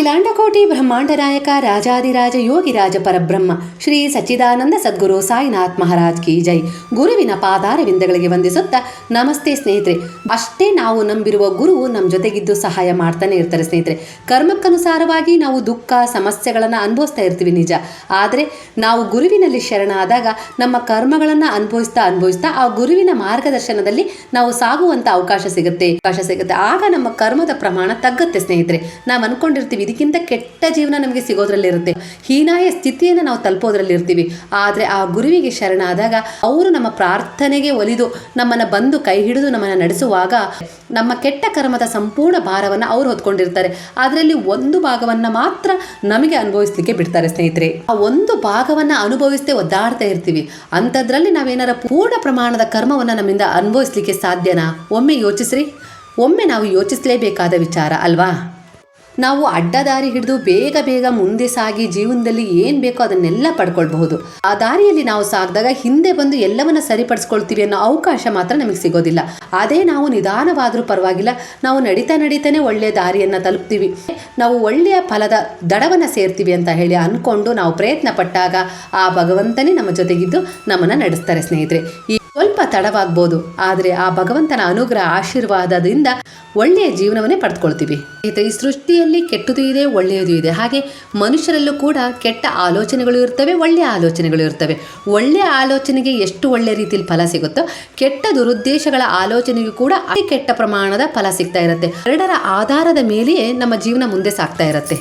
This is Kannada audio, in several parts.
ಅಖಿಲಾಂಡಕೋಟಿ ಬ್ರಹ್ಮಾಂಡ ನಾಯಕ ರಾಜಾದಿರಾಜ ಯೋಗಿರಾಜ ಪರಬ್ರಹ್ಮ ಶ್ರೀ ಸಚ್ಚಿದಾನಂದ ಸದ್ಗುರು ಸಾಯಿನಾಥ್ ಮಹಾರಾಜ್ ಕಿ ಜೈ. ಗುರುವಿನ ಪಾದಾರವಿಂದಗಳಿಗೆ ವಂದಿಸುತ್ತಾ, ನಮಸ್ತೆ ಸ್ನೇಹಿತರೆ. ಅಷ್ಟೇ ನಾವು ನಂಬಿರುವ ಗುರು ನಮ್ಮ ಜೊತೆಗಿದ್ದು ಸಹಾಯ ಮಾಡ್ತಾನೆ ಇರ್ತಾರೆ ಸ್ನೇಹಿತರೆ. ಕರ್ಮಕ್ಕನುಸಾರವಾಗಿ ನಾವು ದುಃಖ, ಸಮಸ್ಯೆಗಳನ್ನು ಅನುಭವಿಸ್ತಾ ಇರ್ತೀವಿ ನಿಜ. ಆದರೆ ನಾವು ಗುರುವಿನಲ್ಲಿ ಶರಣಾದಾಗ ನಮ್ಮ ಕರ್ಮಗಳನ್ನು ಅನುಭವಿಸ್ತಾ ಅನುಭವಿಸ್ತಾ ಆ ಗುರುವಿನ ಮಾರ್ಗದರ್ಶನದಲ್ಲಿ ನಾವು ಸಾಗುವಂತ ಅವಕಾಶ ಸಿಗುತ್ತೆ. ಅವಕಾಶ ಸಿಗುತ್ತೆ. ಆಗ ನಮ್ಮ ಕರ್ಮದ ಪ್ರಮಾಣ ತಗ್ಗುತ್ತೆ ಸ್ನೇಹಿತರೆ. ನಾವು ಅನ್ಕೊಂಡಿರ್ತೀವಿ ಇದಕ್ಕಿಂತ ಕೆಟ್ಟ ಜೀವನ ನಮಗೆ ಸಿಗೋದ್ರಲ್ಲಿರುತ್ತೆ. ಹೀನಾಯ ಸ್ಥಿತಿಯನ್ನು ನಾವು ತಲುಪೋದ್ರಲ್ಲಿರ್ತೀವಿ. ಆದರೆ ಆ ಗುರುವಿಗೆ ಶರಣಾದಾಗ ಅವರು ನಮ್ಮ ಪ್ರಾರ್ಥನೆಗೆ ಒಲಿದು ನಮ್ಮನ್ನು ಬಂದು ಕೈ ಹಿಡಿದು ನಮ್ಮನ್ನು ನಡೆಸುವಾಗ ನಮ್ಮ ಕೆಟ್ಟ ಕರ್ಮದ ಸಂಪೂರ್ಣ ಭಾರವನ್ನು ಅವರು ಹೊತ್ಕೊಂಡಿರ್ತಾರೆ. ಅದರಲ್ಲಿ ಒಂದು ಭಾಗವನ್ನು ಮಾತ್ರ ನಮಗೆ ಅನುಭವಿಸ್ಲಿಕ್ಕೆ ಬಿಡ್ತಾರೆ ಸ್ನೇಹಿತರೆ. ಆ ಒಂದು ಭಾಗವನ್ನು ಅನುಭವಿಸದೆ ಒದ್ದಾಡ್ತಾ ಇರ್ತೀವಿ. ಅಂಥದ್ರಲ್ಲಿ ನಾವೇನಾರ ಪೂರ್ಣ ಪ್ರಮಾಣದ ಕರ್ಮವನ್ನು ನಮ್ಮಿಂದ ಅನುಭವಿಸ್ಲಿಕ್ಕೆ ಸಾಧ್ಯನಾ? ಒಮ್ಮೆ ಯೋಚಿಸ್ರಿ. ಒಮ್ಮೆ ನಾವು ಯೋಚಿಸಲೇಬೇಕಾದ ವಿಚಾರ ಅಲ್ವಾ? ನಾವು ಅಡ್ಡದಾರಿ ಹಿಡಿದು ಬೇಗ ಬೇಗ ಮುಂದೆ ಸಾಗಿ ಜೀವನದಲ್ಲಿ ಏನು ಬೇಕೋ ಅದನ್ನೆಲ್ಲ ಪಡ್ಕೊಳ್ಬಹುದು. ಆ ದಾರಿಯಲ್ಲಿ ನಾವು ಸಾಗಿದಾಗ ಹಿಂದೆ ಬಂದು ಎಲ್ಲವನ್ನ ಸರಿಪಡಿಸ್ಕೊಳ್ತೀವಿ ಅನ್ನೋ ಅವಕಾಶ ಮಾತ್ರ ನಮಗೆ ಸಿಗೋದಿಲ್ಲ. ಅದೇ ನಾವು ನಿಧಾನವಾದರೂ ಪರವಾಗಿಲ್ಲ, ನಾವು ನಡೀತಾ ನಡೀತಾನೆ ಒಳ್ಳೆಯ ದಾರಿಯನ್ನು ತಲುಪ್ತೀವಿ. ನಾವು ಒಳ್ಳೆಯ ಫಲದ ದಡವನ್ನು ಸೇರ್ತೀವಿ ಅಂತ ಹೇಳಿ ಅಂದ್ಕೊಂಡು ನಾವು ಪ್ರಯತ್ನ ಪಟ್ಟಾಗ ಆ ಭಗವಂತನೇ ನಮ್ಮ ಜೊತೆಗಿದ್ದು ನಮ್ಮನ್ನು ನಡೆಸ್ತಾರೆ ಸ್ನೇಹಿತರೆ. ಸ್ವಲ್ಪ ತಡವಾಗ್ಬೋದು, ಆದರೆ ಆ ಭಗವಂತನ ಅನುಗ್ರಹ ಆಶೀರ್ವಾದದಿಂದ ಒಳ್ಳೆಯ ಜೀವನವನ್ನೇ ಪಡೆದುಕೊಳ್ತೀವಿ. ಈ ಸೃಷ್ಟಿಯಲ್ಲಿ ಕೆಟ್ಟದು ಇದೆ, ಒಳ್ಳೆಯದು ಇದೆ. ಹಾಗೆ ಮನುಷ್ಯರಲ್ಲೂ ಕೂಡ ಕೆಟ್ಟ ಆಲೋಚನೆಗಳು ಇರ್ತವೆ, ಒಳ್ಳೆಯ ಆಲೋಚನೆಗಳು ಇರ್ತವೆ. ಒಳ್ಳೆಯ ಆಲೋಚನೆಗೆ ಎಷ್ಟು ಒಳ್ಳೆಯ ರೀತಿಯಲ್ಲಿ ಫಲ ಸಿಗುತ್ತೋ, ಕೆಟ್ಟ ದುರುದ್ದೇಶಗಳ ಆಲೋಚನೆಗೂ ಕೂಡ ಅತಿ ಕೆಟ್ಟ ಪ್ರಮಾಣದ ಫಲ ಸಿಗ್ತಾ ಇರುತ್ತೆ. ಎರಡರ ಆಧಾರದ ಮೇಲೆಯೇ ನಮ್ಮ ಜೀವನ ಮುಂದೆ ಸಾಗ್ತಾ ಇರುತ್ತೆ.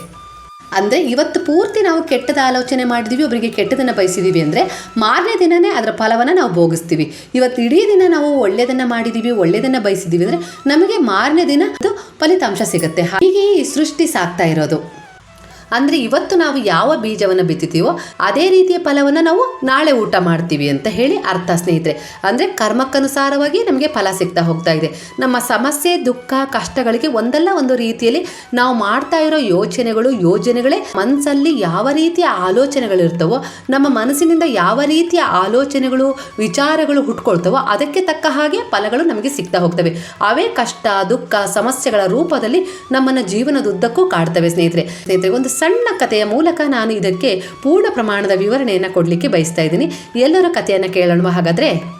ಅಂದರೆ ಇವತ್ತು ಪೂರ್ತಿ ನಾವು ಕೆಟ್ಟದ ಆಲೋಚನೆ ಮಾಡಿದ್ದೀವಿ ಒಬ್ಬರಿಗೆ ಕೆಟ್ಟದನ್ನು ಬಯಸಿದ್ದೀವಿ ಅಂದರೆ ಮಾರನೇ ದಿನನೇ ಅದರ ಫಲವನ್ನು ನಾವು ಭೋಗಿಸ್ತೀವಿ. ಇವತ್ತು ಇಡೀ ದಿನ ನಾವು ಒಳ್ಳೆಯದನ್ನು ಮಾಡಿದ್ದೀವಿ ಒಳ್ಳೆಯದನ್ನು ಬಯಸಿದ್ದೀವಿ ಅಂದರೆ ನಮಗೆ ಮಾರನೇ ದಿನ ಅದು ಫಲಿತಾಂಶ ಸಿಗುತ್ತೆ. ಹೀಗೆ ಈ ಸೃಷ್ಟಿ ಸಾಗ್ತಾ ಇರೋದು. ಅಂದರೆ ಇವತ್ತು ನಾವು ಯಾವ ಬೀಜವನ್ನು ಬಿತ್ತುತ್ತೀವೋ ಅದೇ ರೀತಿಯ ಫಲವನ್ನು ನಾವು ನಾಳೆ ಊಟ ಮಾಡ್ತೀವಿ ಅಂತ ಹೇಳಿ ಅರ್ಥ ಸ್ನೇಹಿತರೆ. ಅಂದರೆ ಕರ್ಮಕ್ಕನುಸಾರವಾಗಿ ನಮಗೆ ಫಲ ಸಿಗ್ತಾ ಹೋಗ್ತಾ ಇದೆ. ನಮ್ಮ ಸಮಸ್ಯೆ, ದುಃಖ, ಕಷ್ಟಗಳಿಗೆ ಒಂದಲ್ಲ ಒಂದು ರೀತಿಯಲ್ಲಿ ನಾವು ಮಾಡ್ತಾ ಇರೋ ಯೋಚನೆಗಳು, ಯೋಜನೆಗಳೇ ಮನಸ್ಸಲ್ಲಿ ಯಾವ ರೀತಿಯ ಆಲೋಚನೆಗಳು ಇರ್ತವೋ ನಮ್ಮ ಮನಸ್ಸಿನಿಂದ ಯಾವ ರೀತಿಯ ಆಲೋಚನೆಗಳು, ವಿಚಾರಗಳು ಹುಟ್ಕೊಳ್ತವೋ ಅದಕ್ಕೆ ತಕ್ಕ ಹಾಗೆ ಫಲಗಳು ನಮಗೆ ಸಿಗ್ತಾ ಹೋಗ್ತವೆ. ಅವೇ ಕಷ್ಟ, ದುಃಖ, ಸಮಸ್ಯೆಗಳ ರೂಪದಲ್ಲಿ ನಮ್ಮನ್ನು ಜೀವನದುದ್ದಕ್ಕೂ ಕಾಡ್ತವೆ ಸ್ನೇಹಿತರೆ. ಸ್ನೇಹಿತರೆ, ಒಂದು ಸಣ್ಣ ಕಥೆಯ ಮೂಲಕ ನಾನು ಇದಕ್ಕೆ ಪೂರ್ಣ ಪ್ರಮಾಣದ ವಿವರಣೆಯನ್ನು ಕೊಡಲಿಕ್ಕೆ ಬಯಸ್ತಾ ಇದ್ದೀನಿ. ಎಲ್ಲರ ಕಥೆಯನ್ನು ಕೇಳೋಣ ಹಾಗಾದರೆ?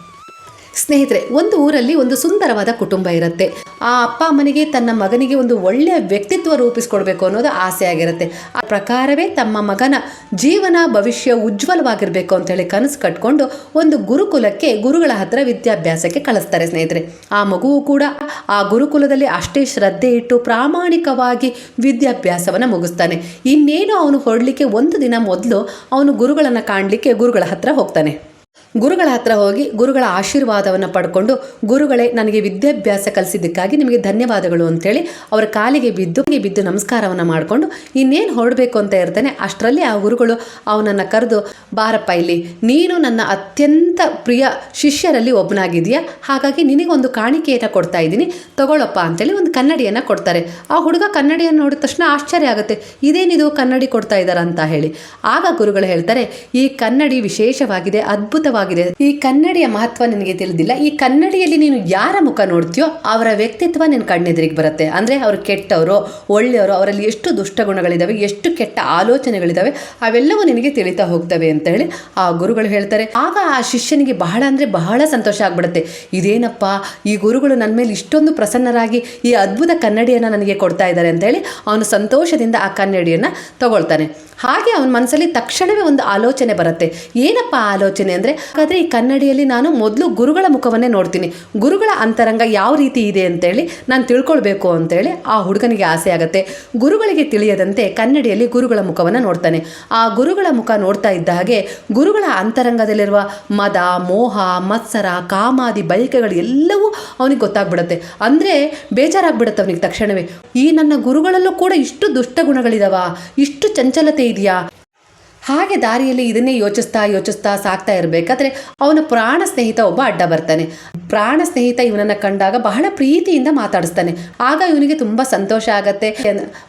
ಸ್ನೇಹಿತರೆ, ಒಂದು ಊರಲ್ಲಿ ಒಂದು ಸುಂದರವಾದ ಕುಟುಂಬ ಇರುತ್ತೆ. ಆ ಅಪ್ಪ ಅಮ್ಮನಿಗೆ, ತನ್ನ ಮಗನಿಗೆ ಒಂದು ಒಳ್ಳೆಯ ವ್ಯಕ್ತಿತ್ವ ರೂಪಿಸ್ಕೊಡ್ಬೇಕು ಅನ್ನೋದು ಆಸೆ ಆಗಿರುತ್ತೆ. ಆ ಪ್ರಕಾರವೇ ತಮ್ಮ ಮಗನ ಜೀವನ, ಭವಿಷ್ಯ ಉಜ್ವಲವಾಗಿರಬೇಕು ಅಂತೇಳಿ ಕನಸು ಕಟ್ಕೊಂಡು ಒಂದು ಗುರುಕುಲಕ್ಕೆ, ಗುರುಗಳ ಹತ್ರ ವಿದ್ಯಾಭ್ಯಾಸಕ್ಕೆ ಕಳಿಸ್ತಾರೆ ಸ್ನೇಹಿತರೆ. ಆ ಮಗುವು ಕೂಡ ಆ ಗುರುಕುಲದಲ್ಲಿ ಅಷ್ಟೇ ಶ್ರದ್ಧೆ ಇಟ್ಟು ಪ್ರಾಮಾಣಿಕವಾಗಿ ವಿದ್ಯಾಭ್ಯಾಸವನ್ನು ಮುಗಿಸ್ತಾನೆ. ಇನ್ನೇನು ಅವನು ಹೊರಡಲಿಕ್ಕೆ ಒಂದು ದಿನ ಮೊದಲು ಅವನು ಗುರುಗಳನ್ನು ಕಾಣಲಿಕ್ಕೆ ಗುರುಗಳ ಹತ್ರ ಹೋಗ್ತಾನೆ. ಗುರುಗಳ ಹತ್ರ ಹೋಗಿ ಗುರುಗಳ ಆಶೀರ್ವಾದವನ್ನು ಪಡ್ಕೊಂಡು ಗುರುಗಳೇ ನನಗೆ ವಿದ್ಯಾಭ್ಯಾಸ ಕಲಿಸಿದ್ದಕ್ಕಾಗಿ ನಿಮಗೆ ಧನ್ಯವಾದಗಳು ಅಂತೇಳಿ ಅವರ ಕಾಲಿಗೆ ಬಿದ್ದು ಬಿದ್ದು ನಮಸ್ಕಾರವನ್ನು ಮಾಡಿಕೊಂಡು ಇನ್ನೇನು ಹೊರಡಬೇಕು ಅಂತ ಇರ್ತಾನೆ, ಅಷ್ಟರಲ್ಲಿ ಆ ಗುರುಗಳು ಅವನನ್ನು ಕರೆದು, ಬಾರಪ್ಪ, ಇಲ್ಲಿ ನೀನು ನನ್ನ ಅತ್ಯಂತ ಪ್ರಿಯ ಶಿಷ್ಯರಲ್ಲಿ ಒಬ್ಬನಾಗಿದೆಯಾ ಹಾಗಾಗಿ ನಿನಗೊಂದು ಕಾಣಿಕೆಯನ್ನು ಕೊಡ್ತಾ ಇದ್ದೀನಿ ತಗೊಳ್ಳಪ್ಪ ಅಂತೇಳಿ ಒಂದು ಕನ್ನಡಿಯನ್ನು ಕೊಡ್ತಾರೆ. ಆ ಹುಡುಗ ಕನ್ನಡಿಯನ್ನು ನೋಡಿದ ತಕ್ಷಣ ಆಶ್ಚರ್ಯ ಆಗುತ್ತೆ. ಇದೇನಿದು ಕನ್ನಡಿ ಕೊಡ್ತಾ ಇದ್ದಾರ ಅಂತ ಹೇಳಿ? ಆಗ ಗುರುಗಳು ಹೇಳ್ತಾರೆ, ಈ ಕನ್ನಡಿ ವಿಶೇಷವಾಗಿದೆ, ಅದ್ಭುತವಾಗಿದೆ ಈ ಕನ್ನಡಿಯ ಮಹತ್ವ ನಿನಗೆ ತಿಳಿದಿಲ್ಲ. ಈ ಕನ್ನಡಿಯಲ್ಲಿ ನೀನು ಯಾರ ಮುಖ ನೋಡ್ತೀಯೋ ಅವರ ವ್ಯಕ್ತಿತ್ವ ನಿನ್ನ ಕಣ್ಣೆದುರಿಗೆ ಬರುತ್ತೆ. ಅಂದರೆ ಅವರು ಕೆಟ್ಟವರು, ಒಳ್ಳೆಯವರು, ಅವರಲ್ಲಿ ಎಷ್ಟು ದುಷ್ಟಗುಣಗಳಿದ್ದಾವೆ ಎಷ್ಟು ಕೆಟ್ಟ ಆಲೋಚನೆಗಳಿದ್ದಾವೆ ಅವೆಲ್ಲವೂ ನಿನಗೆ ತಿಳಿತಾ ಹೋಗ್ತವೆ ಅಂತ ಹೇಳಿ ಆ ಗುರುಗಳು ಹೇಳ್ತಾರೆ. ಆಗ ಆ ಶಿಷ್ಯನಿಗೆ ಬಹಳ ಅಂದರೆ ಬಹಳ ಸಂತೋಷ ಆಗ್ಬಿಡುತ್ತೆ. ಇದೇನಪ್ಪ, ಈ ಗುರುಗಳು ನನ್ನ ಮೇಲೆ ಇಷ್ಟೊಂದು ಪ್ರಸನ್ನರಾಗಿ ಈ ಅದ್ಭುತ ಕನ್ನಡಿಯನ್ನು ನನಗೆ ಕೊಡ್ತಾ ಇದ್ದಾರೆ ಅಂತ ಹೇಳಿ ಅವನು ಸಂತೋಷದಿಂದ ಆ ಕನ್ನಡಿಯನ್ನು ತಗೊಳ್ತಾನೆ. ಹಾಗೆ ಅವನ ಮನಸ್ಸಲ್ಲಿ ತಕ್ಷಣವೇ ಒಂದು ಆಲೋಚನೆ ಬರುತ್ತೆ. ಏನಪ್ಪ ಆಲೋಚನೆ ಅಂದರೆ ಹಾಗಾದರೆ ಈ ಕನ್ನಡಿಯಲ್ಲಿ ನಾನು ಮೊದಲು ಗುರುಗಳ ಮುಖವನ್ನೇ ನೋಡ್ತೀನಿ. ಗುರುಗಳ ಅಂತರಂಗ ಯಾವ ರೀತಿ ಇದೆ ಅಂತೇಳಿ ನಾನು ತಿಳ್ಕೊಳ್ಬೇಕು ಅಂತೇಳಿ ಆ ಹುಡುಗನಿಗೆ ಆಸೆ ಆಗುತ್ತೆ. ಗುರುಗಳಿಗೆ ತಿಳಿಯದಂತೆ ಕನ್ನಡಿಯಲ್ಲಿ ಗುರುಗಳ ಮುಖವನ್ನು ನೋಡ್ತಾನೆ. ಆ ಗುರುಗಳ ಮುಖ ನೋಡ್ತಾ ಇದ್ದ ಹಾಗೆ ಗುರುಗಳ ಅಂತರಂಗದಲ್ಲಿರುವ ಮದ, ಮೋಹ, ಮತ್ಸರ, ಕಾಮಾದಿ ಬಯಕೆಗಳು ಎಲ್ಲವೂ ಅವನಿಗೆ ಗೊತ್ತಾಗ್ಬಿಡುತ್ತೆ. ಅಂದರೆ ಬೇಜಾರಾಗ್ಬಿಡುತ್ತೆ ಅವನಿಗೆ ತಕ್ಷಣವೇ. ಈ ನನ್ನ ಗುರುಗಳಲ್ಲೂ ಕೂಡ ಇಷ್ಟು ದುಷ್ಟ ಗುಣಗಳಿದಾವ? ಇಷ್ಟು ಚಂಚಲತೆ ಇದೆಯಾ? ಹಾಗೆ ದಾರಿಯಲ್ಲಿ ಇದನ್ನೇ ಯೋಚಿಸ್ತಾ ಯೋಚಿಸ್ತಾ ಸಾಕ್ತಾ ಇರಬೇಕಾದ್ರೆ ಅವನ ಪ್ರಾಣ ಸ್ನೇಹಿತ ಒಬ್ಬ ಅಡ್ಡ ಬರ್ತಾನೆ. ಪ್ರಾಣ ಸ್ನೇಹಿತ ಇವನನ್ನ ಕಂಡಾಗ ಬಹಳ ಪ್ರೀತಿಯಿಂದ ಮಾತಾಡಿಸ್ತಾನೆ. ಆಗ ಇವನಿಗೆ ತುಂಬಾ ಸಂತೋಷ ಆಗತ್ತೆ.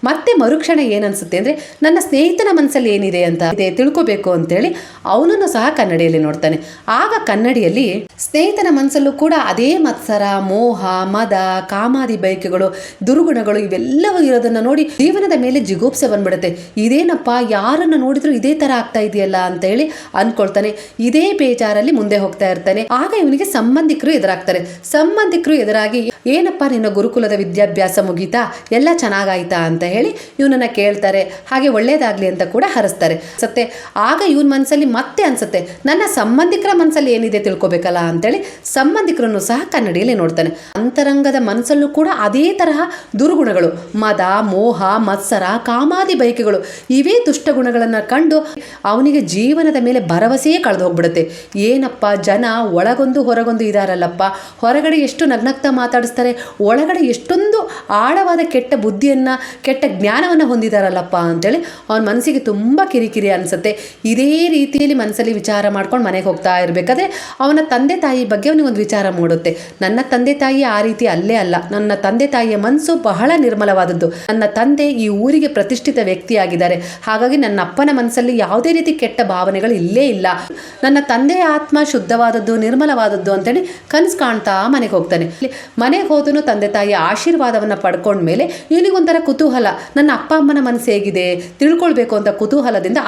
ಮತ್ತೆ ಮರುಕ್ಷಣ ಏನನ್ಸುತ್ತೆ ಅಂದ್ರೆ ನನ್ನ ಸ್ನೇಹಿತನ ಮನಸ್ಸಲ್ಲಿ ಏನಿದೆ ಅಂತ ಇದೆ ತಿಳ್ಕೊಬೇಕು ಅಂತೇಳಿ ಅವನನ್ನು ಸಹ ಕನ್ನಡಿಯಲ್ಲಿ ನೋಡ್ತಾನೆ. ಆಗ ಕನ್ನಡಿಯಲ್ಲಿ ಸ್ನೇಹಿತನ ಮನಸ್ಸಲ್ಲೂ ಕೂಡ ಅದೇ ಮತ್ಸರ, ಮೋಹ, ಮದ, ಕಾಮಾದಿ ಬಯಕೆಗಳು, ದುರ್ಗುಣಗಳು ಇವೆಲ್ಲವೂ ಇರೋದನ್ನ ನೋಡಿ ಜೀವನದ ಮೇಲೆ ಜಿಗುಪ್ಸೆ ಬಂದ್ಬಿಡುತ್ತೆ. ಇದೇನಪ್ಪ, ಯಾರನ್ನು ನೋಡಿದ್ರು ಇದೇ ತರ ಆಗ್ತಾ ಇದೆಯಲ್ಲ ಅಂತ ಹೇಳಿ ಅನ್ಕೊಳ್ತಾನೆ. ಇದೇ ಬೇಜಾರಲ್ಲಿ ಮುಂದೆ ಹೋಗ್ತಾ ಇರ್ತಾನೆ. ಆಗ ಇವನಿಗೆ ಸಂಬಂಧಿಕರು ಎದುರಾಗ್ತಾರೆ. ಸಂಬಂಧಿಕರು ಎದುರಾಗಿ, ಏನಪ್ಪ ನಿನ್ನ ಗುರುಕುಲದ ವಿದ್ಯಾಭ್ಯಾಸ ಮುಗೀತಾ? ಎಲ್ಲ ಚೆನ್ನಾಗಾಯ್ತಾ? ಅಂತ ಹೇಳಿ ಇವನನ್ನ ಕೇಳ್ತಾರೆ. ಹಾಗೆ ಒಳ್ಳೇದಾಗ್ಲಿ ಅಂತ ಕೂಡ ಹರಿಸ್ತಾರೆ. ಸತ್ತೆ ಆಗ ಇವನ ಮನಸ್ಸಲ್ಲಿ ಮತ್ತೆ ಅನ್ಸುತ್ತೆ. ನನ್ನ ಸಂಬಂಧಿಕರ ಮನಸ್ಸಲ್ಲಿ ಏನಿದೆ ತಿಳ್ಕೊಬೇಕಲ್ಲ? ಅಂತೇಳಿ ಸಂಬಂಧಿಕರನ್ನು ಸಹ ಕನ್ನಡಿಯಲ್ಲಿ ನೋಡ್ತಾನೆ. ಅಂತರಂಗದ ಮನಸ್ಸಲ್ಲೂ ಕೂಡ ಅದೇ ತರಹ ದುರ್ಗುಣಗಳು. ಮದ, ಮೋಹ, ಮತ್ಸರ, ಕಾಮಾದಿ ಬಯಕೆಗಳು. ಇವೇ ದುಷ್ಟ ಗುಣಗಳನ್ನು ಕಂಡು ಅವನಿಗೆ ಜೀವನದ ಮೇಲೆ ಭರವಸೆಯೇ ಕಳೆದು ಹೋಗ್ಬಿಡುತ್ತೆ. ಏನಪ್ಪ, ಜನ ಒಳಗೊಂದು ಹೊರಗೊಂದು ಇದಾರಲ್ಲಪ್ಪ. ಹೊರಗಡೆ ಎಷ್ಟು ನಗ್ನಗ್ತಾ ಮಾತಾಡಿಸ್ತಾರೆ, ಒಳಗಡೆ ಎಷ್ಟೊಂದು ಆಳವಾದ ಕೆಟ್ಟ ಬುದ್ಧಿಯನ್ನು, ಕೆಟ್ಟ ಜ್ಞಾನವನ್ನು ಹೊಂದಿದಾರಲ್ಲಪ್ಪ ಅಂತೇಳಿ ಅವನ ಮನಸ್ಸಿಗೆ ತುಂಬ ಕಿರಿಕಿರಿ ಅನಿಸುತ್ತೆ. ಇದೇ ರೀತಿಯಲ್ಲಿ ಮನಸ್ಸಲ್ಲಿ ವಿಚಾರ ಮಾಡ್ಕೊಂಡು ಮನೆಗೆ ಹೋಗ್ತಾ ಇರಬೇಕಾದ್ರೆ ಅವನ ತಂದೆ ತಾಯಿ ಬಗ್ಗೆ ಅವನಿಗೆ ಒಂದು ವಿಚಾರ ಮೂಡುತ್ತೆ. ನನ್ನ ತಂದೆ ತಾಯಿ ಆ ರೀತಿ ಅಲ್ಲೇ ಅಲ್ಲ. ನನ್ನ ತಂದೆ ತಾಯಿಯ ಮನಸ್ಸು ಬಹಳ ನಿರ್ಮಲವಾದದ್ದು. ನನ್ನ ತಂದೆ ಈ ಊರಿಗೆ ಪ್ರತಿಷ್ಠಿತ ವ್ಯಕ್ತಿಯಾಗಿದ್ದಾರೆ. ಹಾಗಾಗಿ ನನ್ನ ಅಪ್ಪನ ಮನಸ್ಸಲ್ಲಿ ಯಾವುದೇ ರೀತಿ ಕೆಟ್ಟ ಭಾವನೆಗಳು ಇಲ್ಲೇ ಇಲ್ಲ. ನನ್ನ ತಂದೆಯ ಆತ್ಮ ಶುದ್ಧವಾದದ್ದು, ನಿರ್ಮಲವಾದದ್ದು ಅಂತೇಳಿ ಕನಸು ಕಾಣ್ತಾ ಮನೆಗೆ ಹೋಗ್ತಾನೆ. ಮನೆಗೆ ಹೋದನು ತಂದೆ ತಾಯಿಯ ಆಶೀರ್ವಾದವನ್ನು ಪಡ್ಕೊಂಡ್ಮೇಲೆ ಇವನಿಗೊಂಥರ ಕುತೂಹಲ. ನನ್ನ ಅಪ್ಪ ಅಮ್ಮನ ಮನಸ್ಸು ಹೇಗಿದೆ? ತಿಳ್ಕೊಳ್ಬೇಕು ಅಂತ ಕುತೂಹಲದಿಂದ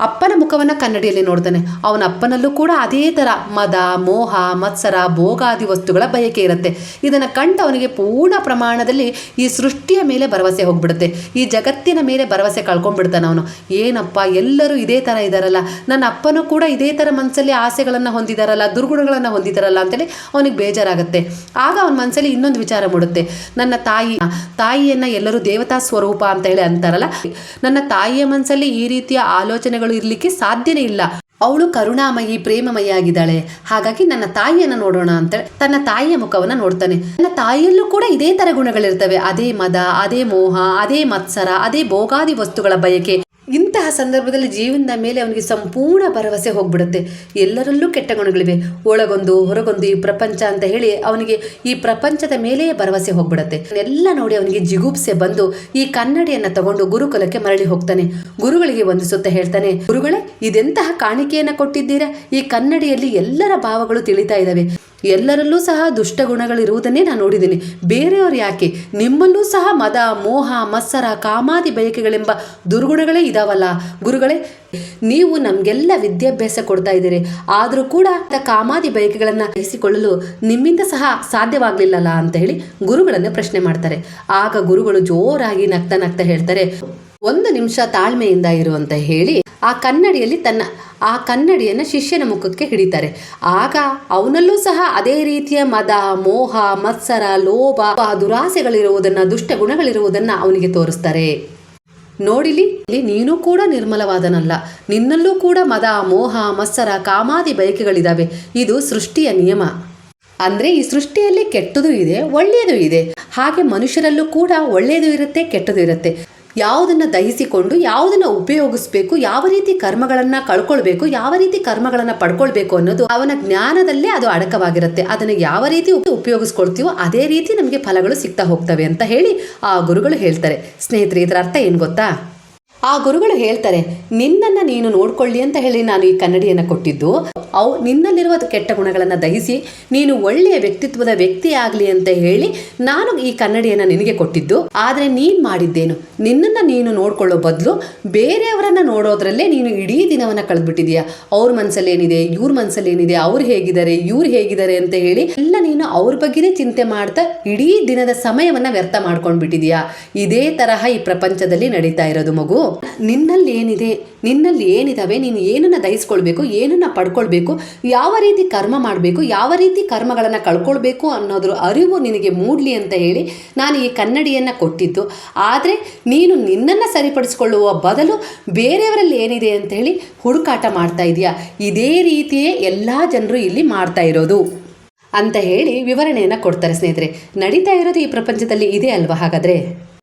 ಅಪ್ಪನ ಮುಖವನ್ನು ಕನ್ನಡಿಯಲ್ಲಿ ನೋಡ್ತಾನೆ. ಅವನ ಅಪ್ಪನಲ್ಲೂ ಕೂಡ ಅದೇ ಥರ ಮದ, ಮೋಹ, ಮತ್ಸರ ಭೋಗಾದಿ ವಸ್ತುಗಳ ಬಯಕೆ ಇರುತ್ತೆ. ಇದನ್ನು ಕಂಡು ಅವನಿಗೆ ಪೂರ್ಣ ಪ್ರಮಾಣದಲ್ಲಿ ಈ ಸೃಷ್ಟಿಯ ಮೇಲೆ ಭರವಸೆ ಹೋಗ್ಬಿಡುತ್ತೆ. ಈ ಜಗತ್ತಿನ ಮೇಲೆ ಭರವಸೆ ಕಳ್ಕೊಂಡ್ಬಿಡ್ತಾನೆ ಅವನು. ಏನಪ್ಪ, ಎಲ್ಲರೂ ಇದೇ ಥರ ಇದ್ದಾರಲ್ಲ ನನ್ನ ಅಪ್ಪನೂ ಕೂಡ ಇದೇ ಥರ ಮನಸ್ಸಲ್ಲಿ ಆಸೆಗಳನ್ನು ಹೊಂದಿದಾರಲ್ಲ, ದುರ್ಗುಣಗಳನ್ನು ಹೊಂದಿದಾರಲ್ಲ ಅಂತೇಳಿ ಅವನಿಗೆ ಬೇಜಾರಾಗುತ್ತೆ. ಆಗ ಅವನ ಮನಸ್ಸಲ್ಲಿ ಇನ್ನೊಂದು ವಿಚಾರ ಮೂಡುತ್ತೆ. ನನ್ನ ತಾಯಿ, ತಾಯಿಯನ್ನು ಎಲ್ಲರೂ ದೇವತಾ ಸ್ವರೂಪ ಅಂತ ಹೇಳಿ ಅಂತಾರಲ್ಲ? ನನ್ನ ತಾಯಿಯ ಮನಸ್ಸಲ್ಲಿ ಈ ರೀತಿಯ ಆಲೋಚನೆಗಳು ಇರಲಿಕ್ಕೆ ಸಾಧ್ಯನೇ ಇಲ್ಲ. ಅವಳು ಕರುಣಾಮಯಿ ಪ್ರೇಮಮಯಿ ಆಗಿದ್ದಾಳೆ ಹಾಗಾಗಿ ನನ್ನ ತಾಯಿಯನ್ನ ನೋಡೋಣ ಅಂತ ತನ್ನ ತಾಯಿಯ ಮುಖವನ್ನ ನೋಡ್ತಾನೆ. ನನ್ನ ತಾಯಿಯಲ್ಲೂ ಕೂಡ ಇದೇ ತರ ಗುಣಗಳಿರ್ತವೆ. ಅದೇ ಮದ, ಅದೇ ಮೋಹ, ಅದೇ ಮತ್ಸರ, ಅದೇ ಭೋಗಾದಿ ವಸ್ತುಗಳ ಬಯಕೆ. ಇಂತಹ ಸಂದರ್ಭದಲ್ಲಿ ಜೀವನದ ಮೇಲೆ ಅವನಿಗೆ ಸಂಪೂರ್ಣ ಭರವಸೆ ಹೋಗ್ಬಿಡುತ್ತೆ. ಎಲ್ಲರಲ್ಲೂ ಕೆಟ್ಟ ಗುಣಗಳಿವೆ. ಒಳಗೊಂದು, ಹೊರಗೊಂದು ಈ ಪ್ರಪಂಚ ಅಂತ ಹೇಳಿ ಅವನಿಗೆ ಈ ಪ್ರಪಂಚದ ಮೇಲೆಯೇ ಭರವಸೆ ಹೋಗ್ಬಿಡುತ್ತೆ. ಎಲ್ಲ ನೋಡಿ ಅವನಿಗೆ ಜಿಗುಪ್ಸೆ ಬಂದು ಈ ಕನ್ನಡಿಯನ್ನ ತಗೊಂಡು ಗುರುಕುಲಕ್ಕೆ ಮರಳಿ ಹೋಗ್ತಾನೆ. ಗುರುಗಳಿಗೆ ವಂದಿಸುತ್ತಾ ಹೇಳ್ತಾನೆ, ಗುರುಗಳೇ, ಇದೆಂತಹ ಕಾಣಿಕೆಯನ್ನ ಕೊಟ್ಟಿದ್ದೀರಾ? ಈ ಕನ್ನಡಿಯಲ್ಲಿ ಎಲ್ಲರ ಭಾವಗಳು ತಿಳಿತಾ ಇದ್ದಾವೆ. ಎಲ್ಲರಲ್ಲೂ ಸಹ ದುಷ್ಟ ಗುಣಗಳಿರುವುದನ್ನೇ ನಾನು ನೋಡಿದ್ದೀನಿ. ಬೇರೆಯವರು ಯಾಕೆ? ನಿಮ್ಮಲ್ಲೂ ಸಹ ಮದ, ಮೋಹ, ಮತ್ಸರ, ಕಾಮಾದಿ ಬಯಕೆಗಳೆಂಬ ದುರ್ಗುಣಗಳೇ ಇದಾವಲ್ಲ. ಗುರುಗಳೇ, ನೀವು ನಮಗೆಲ್ಲ ವಿದ್ಯಾಭ್ಯಾಸ ಕೊಡ್ತಾ ಇದ್ದೀರಿ. ಆದರೂ ಕೂಡ ಕಾಮಾದಿ ಬಯಕೆಗಳನ್ನು ಕಹಿಸಿಕೊಳ್ಳಲು ನಿಮ್ಮಿಂದ ಸಹ ಸಾಧ್ಯವಾಗಲಿಲ್ಲಲ್ಲ ಅಂತ ಹೇಳಿ ಗುರುಗಳನ್ನು ಪ್ರಶ್ನೆ ಮಾಡ್ತಾರೆ. ಆಗ ಗುರುಗಳು ಜೋರಾಗಿ ನಗ್ತಾ ನಗ್ತಾ ಹೇಳ್ತಾರೆ, ಒಂದು ನಿಮಿಷ ತಾಳ್ಮೆಯಿಂದ ಇರು ಅಂತ ಹೇಳಿ ಆ ಕನ್ನಡಿಯಲ್ಲಿ ತನ್ನ, ಆ ಕನ್ನಡಿಯನ್ನು ಶಿಷ್ಯನ ಮುಖಕ್ಕೆ ಹಿಡಿತಾರೆ. ಆಗ ಅವನಲ್ಲೂ ಸಹ ಅದೇ ರೀತಿಯ ಮದ, ಮೋಹ, ಮತ್ಸರ, ಲೋಭ, ದುರಾಸೆಗಳಿರುವುದನ್ನು ದುಷ್ಟ ಗುಣಗಳಿರುವುದನ್ನ ಅವನಿಗೆ ತೋರಿಸ್ತಾರೆ. ನೋಡಿಲಿ, ನೀನು ಕೂಡ ನಿರ್ಮಲವಾದನಲ್ಲ. ನಿನ್ನಲ್ಲೂ ಕೂಡ ಮದ, ಮೋಹ, ಮತ್ಸರ, ಕಾಮಾದಿ ಬಯಕೆಗಳಿದಾವೆ. ಇದು ಸೃಷ್ಟಿಯ ನಿಯಮ. ಅಂದ್ರೆ ಈ ಸೃಷ್ಟಿಯಲ್ಲಿ ಕೆಟ್ಟದು ಇದೆ, ಒಳ್ಳೆಯದು ಇದೆ. ಹಾಗೆ ಮನುಷ್ಯರಲ್ಲೂ ಕೂಡ ಒಳ್ಳೆಯದು ಇರುತ್ತೆ, ಕೆಟ್ಟದು ಇರುತ್ತೆ. ಯಾವುದನ್ನ ದಹಿಸಿಕೊಂಡು, ಯಾವುದನ್ನು ಉಪಯೋಗಿಸ್ಬೇಕು, ಯಾವ ರೀತಿ ಕರ್ಮಗಳನ್ನು ಕಳ್ಕೊಳ್ಬೇಕು, ಯಾವ ರೀತಿ ಕರ್ಮಗಳನ್ನು ಪಡ್ಕೊಳ್ಬೇಕು ಅನ್ನೋದು ಅವನ ಜ್ಞಾನದಲ್ಲೇ ಅದು ಅಡಕವಾಗಿರುತ್ತೆ. ಅದನ್ನು ಯಾವ ರೀತಿ ಉಪ- ಉಪಯೋಗಿಸ್ಕೊಳ್ತೀವೋ ಅದೇ ರೀತಿ ನಮಗೆ ಫಲಗಳು ಸಿಗ್ತಾ ಹೋಗ್ತವೆ ಅಂತ ಹೇಳಿ ಆ ಗುರುಗಳು ಹೇಳ್ತಾರೆ. ಸ್ನೇಹಿತರೆ, ಇದರ ಅರ್ಥ ಏನು ಗೊತ್ತಾ? ಆ ಗುರುಗಳು ಹೇಳ್ತಾರೆ, ನಿನ್ನನ್ನು ನೀನು ನೋಡ್ಕೊಳ್ಳಿ ಅಂತ ಹೇಳಿ ನಾನು ಈ ಕನ್ನಡಿಯನ್ನು ಕೊಟ್ಟಿದ್ದು. ಅವು ನಿನ್ನಲ್ಲಿರುವ ಕೆಟ್ಟ ಗುಣಗಳನ್ನು ದಹಿಸಿ, ನೀನು ಒಳ್ಳೆಯ ವ್ಯಕ್ತಿತ್ವದ ವ್ಯಕ್ತಿ ಆಗಲಿ ಅಂತ ಹೇಳಿ ನಾನು ಈ ಕನ್ನಡಿಯನ್ನು ನಿನಗೆ ಕೊಟ್ಟಿದ್ದು. ಆದರೆ ನೀನು ಮಾಡಿದ್ದೇನು? ನಿನ್ನನ್ನು ನೀನು ನೋಡ್ಕೊಳ್ಳೋ ಬದಲು ಬೇರೆಯವರನ್ನ ನೋಡೋದ್ರಲ್ಲೇ ನೀನು ಇಡೀ ದಿನವನ್ನು ಕಳೆದ್ಬಿಟ್ಟಿದೀಯಾ? ಅವ್ರ ಮನಸ್ಸಲ್ಲಿ ಏನಿದೆ? ಇವ್ರ ಮನಸ್ಸಲ್ಲಿ ಏನಿದೆ? ಅವ್ರು ಹೇಗಿದ್ದಾರೆ? ಇವ್ರು ಹೇಗಿದ್ದಾರೆ ಅಂತ ಹೇಳಿ ಎಲ್ಲ ನೀನು ಅವ್ರ ಬಗ್ಗೆನೇ ಚಿಂತೆ ಮಾಡ್ತಾ ಇಡೀ ದಿನದ ಸಮಯವನ್ನ ವ್ಯರ್ಥ ಮಾಡ್ಕೊಂಡ್ಬಿಟ್ಟಿದೀಯಾ? ಇದೇ ತರಹ ಈ ಪ್ರಪಂಚದಲ್ಲಿ ನಡೀತಾ ಇರೋದು ಮಗು. ನಿನ್ನಲ್ಲಿ ಏನಿದೆ ನಿನ್ನಲ್ಲಿ ಏನಿದಾವೆ ನೀನು ಏನನ್ನ ದಹಿಸ್ಕೊಳ್ಬೇಕು, ಏನನ್ನ ಪಡ್ಕೊಳ್ಬೇಕು, ಯಾವ ರೀತಿ ಕರ್ಮ ಮಾಡಬೇಕು, ಯಾವ ರೀತಿ ಕರ್ಮಗಳನ್ನು ಕಳ್ಕೊಳ್ಬೇಕು ಅನ್ನೋದ್ರ ಅರಿವು ನಿನಗೆ ಮೂಡಲಿ ಅಂತ ಹೇಳಿ ನಾನು ಈ ಕನ್ನಡಿಯನ್ನು ಕೊಟ್ಟಿದ್ದು. ಆದರೆ ನೀನು ನಿನ್ನನ್ನು ಸರಿಪಡಿಸ್ಕೊಳ್ಳುವ ಬದಲು ಬೇರೆಯವರಲ್ಲಿ ಏನಿದೆ ಅಂತ ಹೇಳಿ ಹುಡುಕಾಟ ಮಾಡ್ತಾ ಇದೆಯಾ? ಇದೇ ರೀತಿಯೇ ಎಲ್ಲ ಜನರು ಇಲ್ಲಿ ಮಾಡ್ತಾ ಇರೋದು. ಅಂತ ಹೇಳಿ ವಿವರಣೆಯನ್ನು ಕೊಡ್ತಾರೆ ಸ್ನೇಹಿತರೆ. ನಡೀತಾ ಇರೋದು ಈ ಪ್ರಪಂಚದಲ್ಲಿ ಇದೆ ಅಲ್ವಾ ಹಾಗಾದರೆ?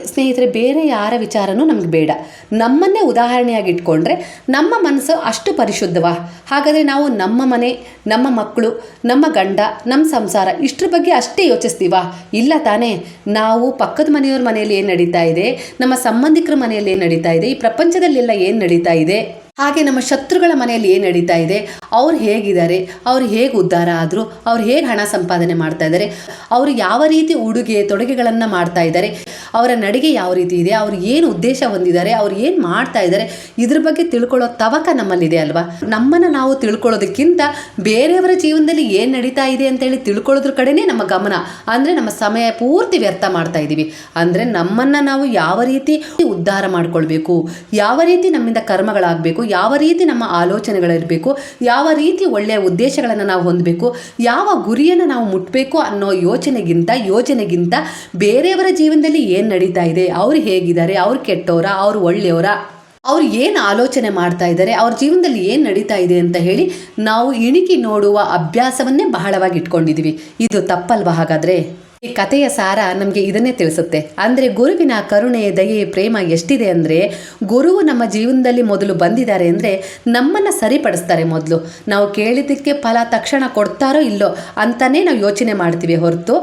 ಸ್ನೇಹಿತರೆ, ಬೇರೆ ಯಾರ ವಿಚಾರನೂ ನಮ್ಗೆ ಬೇಡ. ನಮ್ಮನ್ನೇ ಉದಾಹರಣೆಯಾಗಿ ಇಟ್ಕೊಂಡ್ರೆ, ನಮ್ಮ ಮನಸ್ಸು ಅಷ್ಟು ಪರಿಶುದ್ಧವಾ? ಹಾಗಾದರೆ ನಾವು ನಮ್ಮ ಮನೆ, ನಮ್ಮ ಮಕ್ಕಳು, ನಮ್ಮ ಗಂಡ, ನಮ್ಮ ಸಂಸಾರ ಇಷ್ಟ್ರ ಬಗ್ಗೆ ಅಷ್ಟೇ ಯೋಚಿಸ್ತೀವಾ? ಇಲ್ಲ ತಾನೇ. ನಾವು ಪಕ್ಕದ ಮನೆಯವ್ರ ಮನೆಯಲ್ಲಿ ಏನು ನಡೀತಾ ಇದೆ? ನಮ್ಮ ಸಂಬಂಧಿಕರ ಮನೆಯಲ್ಲಿ ಏನು ನಡೀತಾ ಇದೆ? ಈ ಪ್ರಪಂಚದಲ್ಲೆಲ್ಲ ಏನು ನಡೀತಾ ಇದೆ? ಹಾಗೆ ನಮ್ಮ ಶತ್ರುಗಳ ಮನೆಯಲ್ಲಿ ಏನು ನಡೀತಾ ಇದೆ? ಅವ್ರು ಹೇಗಿದ್ದಾರೆ? ಅವ್ರು ಹೇಗೆ ಉದ್ಧಾರ ಆದರು? ಅವ್ರು ಹೇಗೆ ಹಣ ಸಂಪಾದನೆ ಮಾಡ್ತಾ ಇದ್ದಾರೆ? ಅವರು ಯಾವ ರೀತಿ ಉಡುಗೆ, ತೊಡುಗೆಗಳನ್ನು ಮಾಡ್ತಾ ಇದ್ದಾರೆ? ಅವರ ನಡಿಗೆ ಯಾವ ರೀತಿ ಇದೆ, ಅವ್ರು ಏನು ಉದ್ದೇಶ ಹೊಂದಿದ್ದಾರೆ, ಅವ್ರು ಏನು ಮಾಡ್ತಾ ಇದ್ದಾರೆ, ಇದ್ರ ಬಗ್ಗೆ ತಿಳ್ಕೊಳ್ಳೋ ತವಕ ನಮ್ಮಲ್ಲಿದೆ ಅಲ್ವಾ? ನಮ್ಮನ್ನು ನಾವು ತಿಳ್ಕೊಳ್ಳೋದಕ್ಕಿಂತ ಬೇರೆಯವರ ಜೀವನದಲ್ಲಿ ಏನು ನಡೀತಾ ಇದೆ ಅಂತೇಳಿ ತಿಳ್ಕೊಳ್ಳೋದ್ರ ಕಡೆನೇ ನಮ್ಮ ಗಮನ. ಅಂದರೆ ನಮ್ಮ ಸಮಯ ಪೂರ್ತಿ ವ್ಯರ್ಥ ಮಾಡ್ತಾ ಇದ್ದೀವಿ. ಅಂದರೆ ನಮ್ಮನ್ನು ನಾವು ಯಾವ ರೀತಿ ಉದ್ಧಾರ ಮಾಡಿಕೊಳ್ಬೇಕು, ಯಾವ ರೀತಿ ನಮ್ಮಿಂದ ಕರ್ಮಗಳಾಗಬೇಕು, ಯಾವ ರೀತಿ ನಮ್ಮ ಆಲೋಚನೆಗಳಿರಬೇಕು, ಯಾವ ರೀತಿ ಒಳ್ಳೆಯ ಉದ್ದೇಶಗಳನ್ನು ನಾವು ಹೊಂದಬೇಕು, ಯಾವ ಗುರಿಯನ್ನು ನಾವು ಮುಟ್ಟಬೇಕು ಅನ್ನೋ ಯೋಚನೆಗಿಂತ ಯೋಜನೆಗಿಂತ ಬೇರೆಯವರ ಜೀವನದಲ್ಲಿ ಏನು ನಡೀತಾ ಇದೆ? ಅವ್ರು ಹೇಗಿದ್ದಾರೆ? ಅವ್ರು ಕೆಟ್ಟವರ ಅವ್ರು ಒಳ್ಳೆಯವರ ಅವ್ರು ಏನು ಆಲೋಚನೆ ಮಾಡ್ತಾ ಇದ್ದಾರೆ? ಅವ್ರ ಜೀವನದಲ್ಲಿ ಏನು ನಡೀತಾ ಇದೆ ಅಂತ ಹೇಳಿ ನಾವು ಇಣಿಕಿ ನೋಡುವ ಅಭ್ಯಾಸವನ್ನೇ ಬಹಳವಾಗಿ ಇಟ್ಕೊಂಡಿದ್ದೀವಿ ಇದು ತಪ್ಪಲ್ವಾ ಹಾಗಾದರೆ? ಈ ಕಥೆಯ ಸಾರ ನಮಗೆ ಇದನ್ನೇ ತಿಳಿಸುತ್ತೆ. ಅಂದರೆ ಗುರುವಿನ ಕರುಣೆ ದಯೆ ಪ್ರೇಮ ಎಷ್ಟಿದೆ ಅಂದರೆ, ಗುರುವು ನಮ್ಮ ಜೀವನದಲ್ಲಿ ಮೊದಲು ಬಂದಿದ್ದಾರೆ ಅಂದರೆ ನಮ್ಮನ್ನು ಸರಿಪಡಿಸ್ತಾರೆ ಮೊದಲು. ನಾವು ಕೇಳಿದ್ದಕ್ಕೆ ಫಲ ತಕ್ಷಣ ಕೊಡ್ತಾರೋ ಇಲ್ಲೋ ಅಂತಲೇ ನಾವು ಯೋಚನೆ ಮಾಡ್ತೀವಿ ಹೊರತು,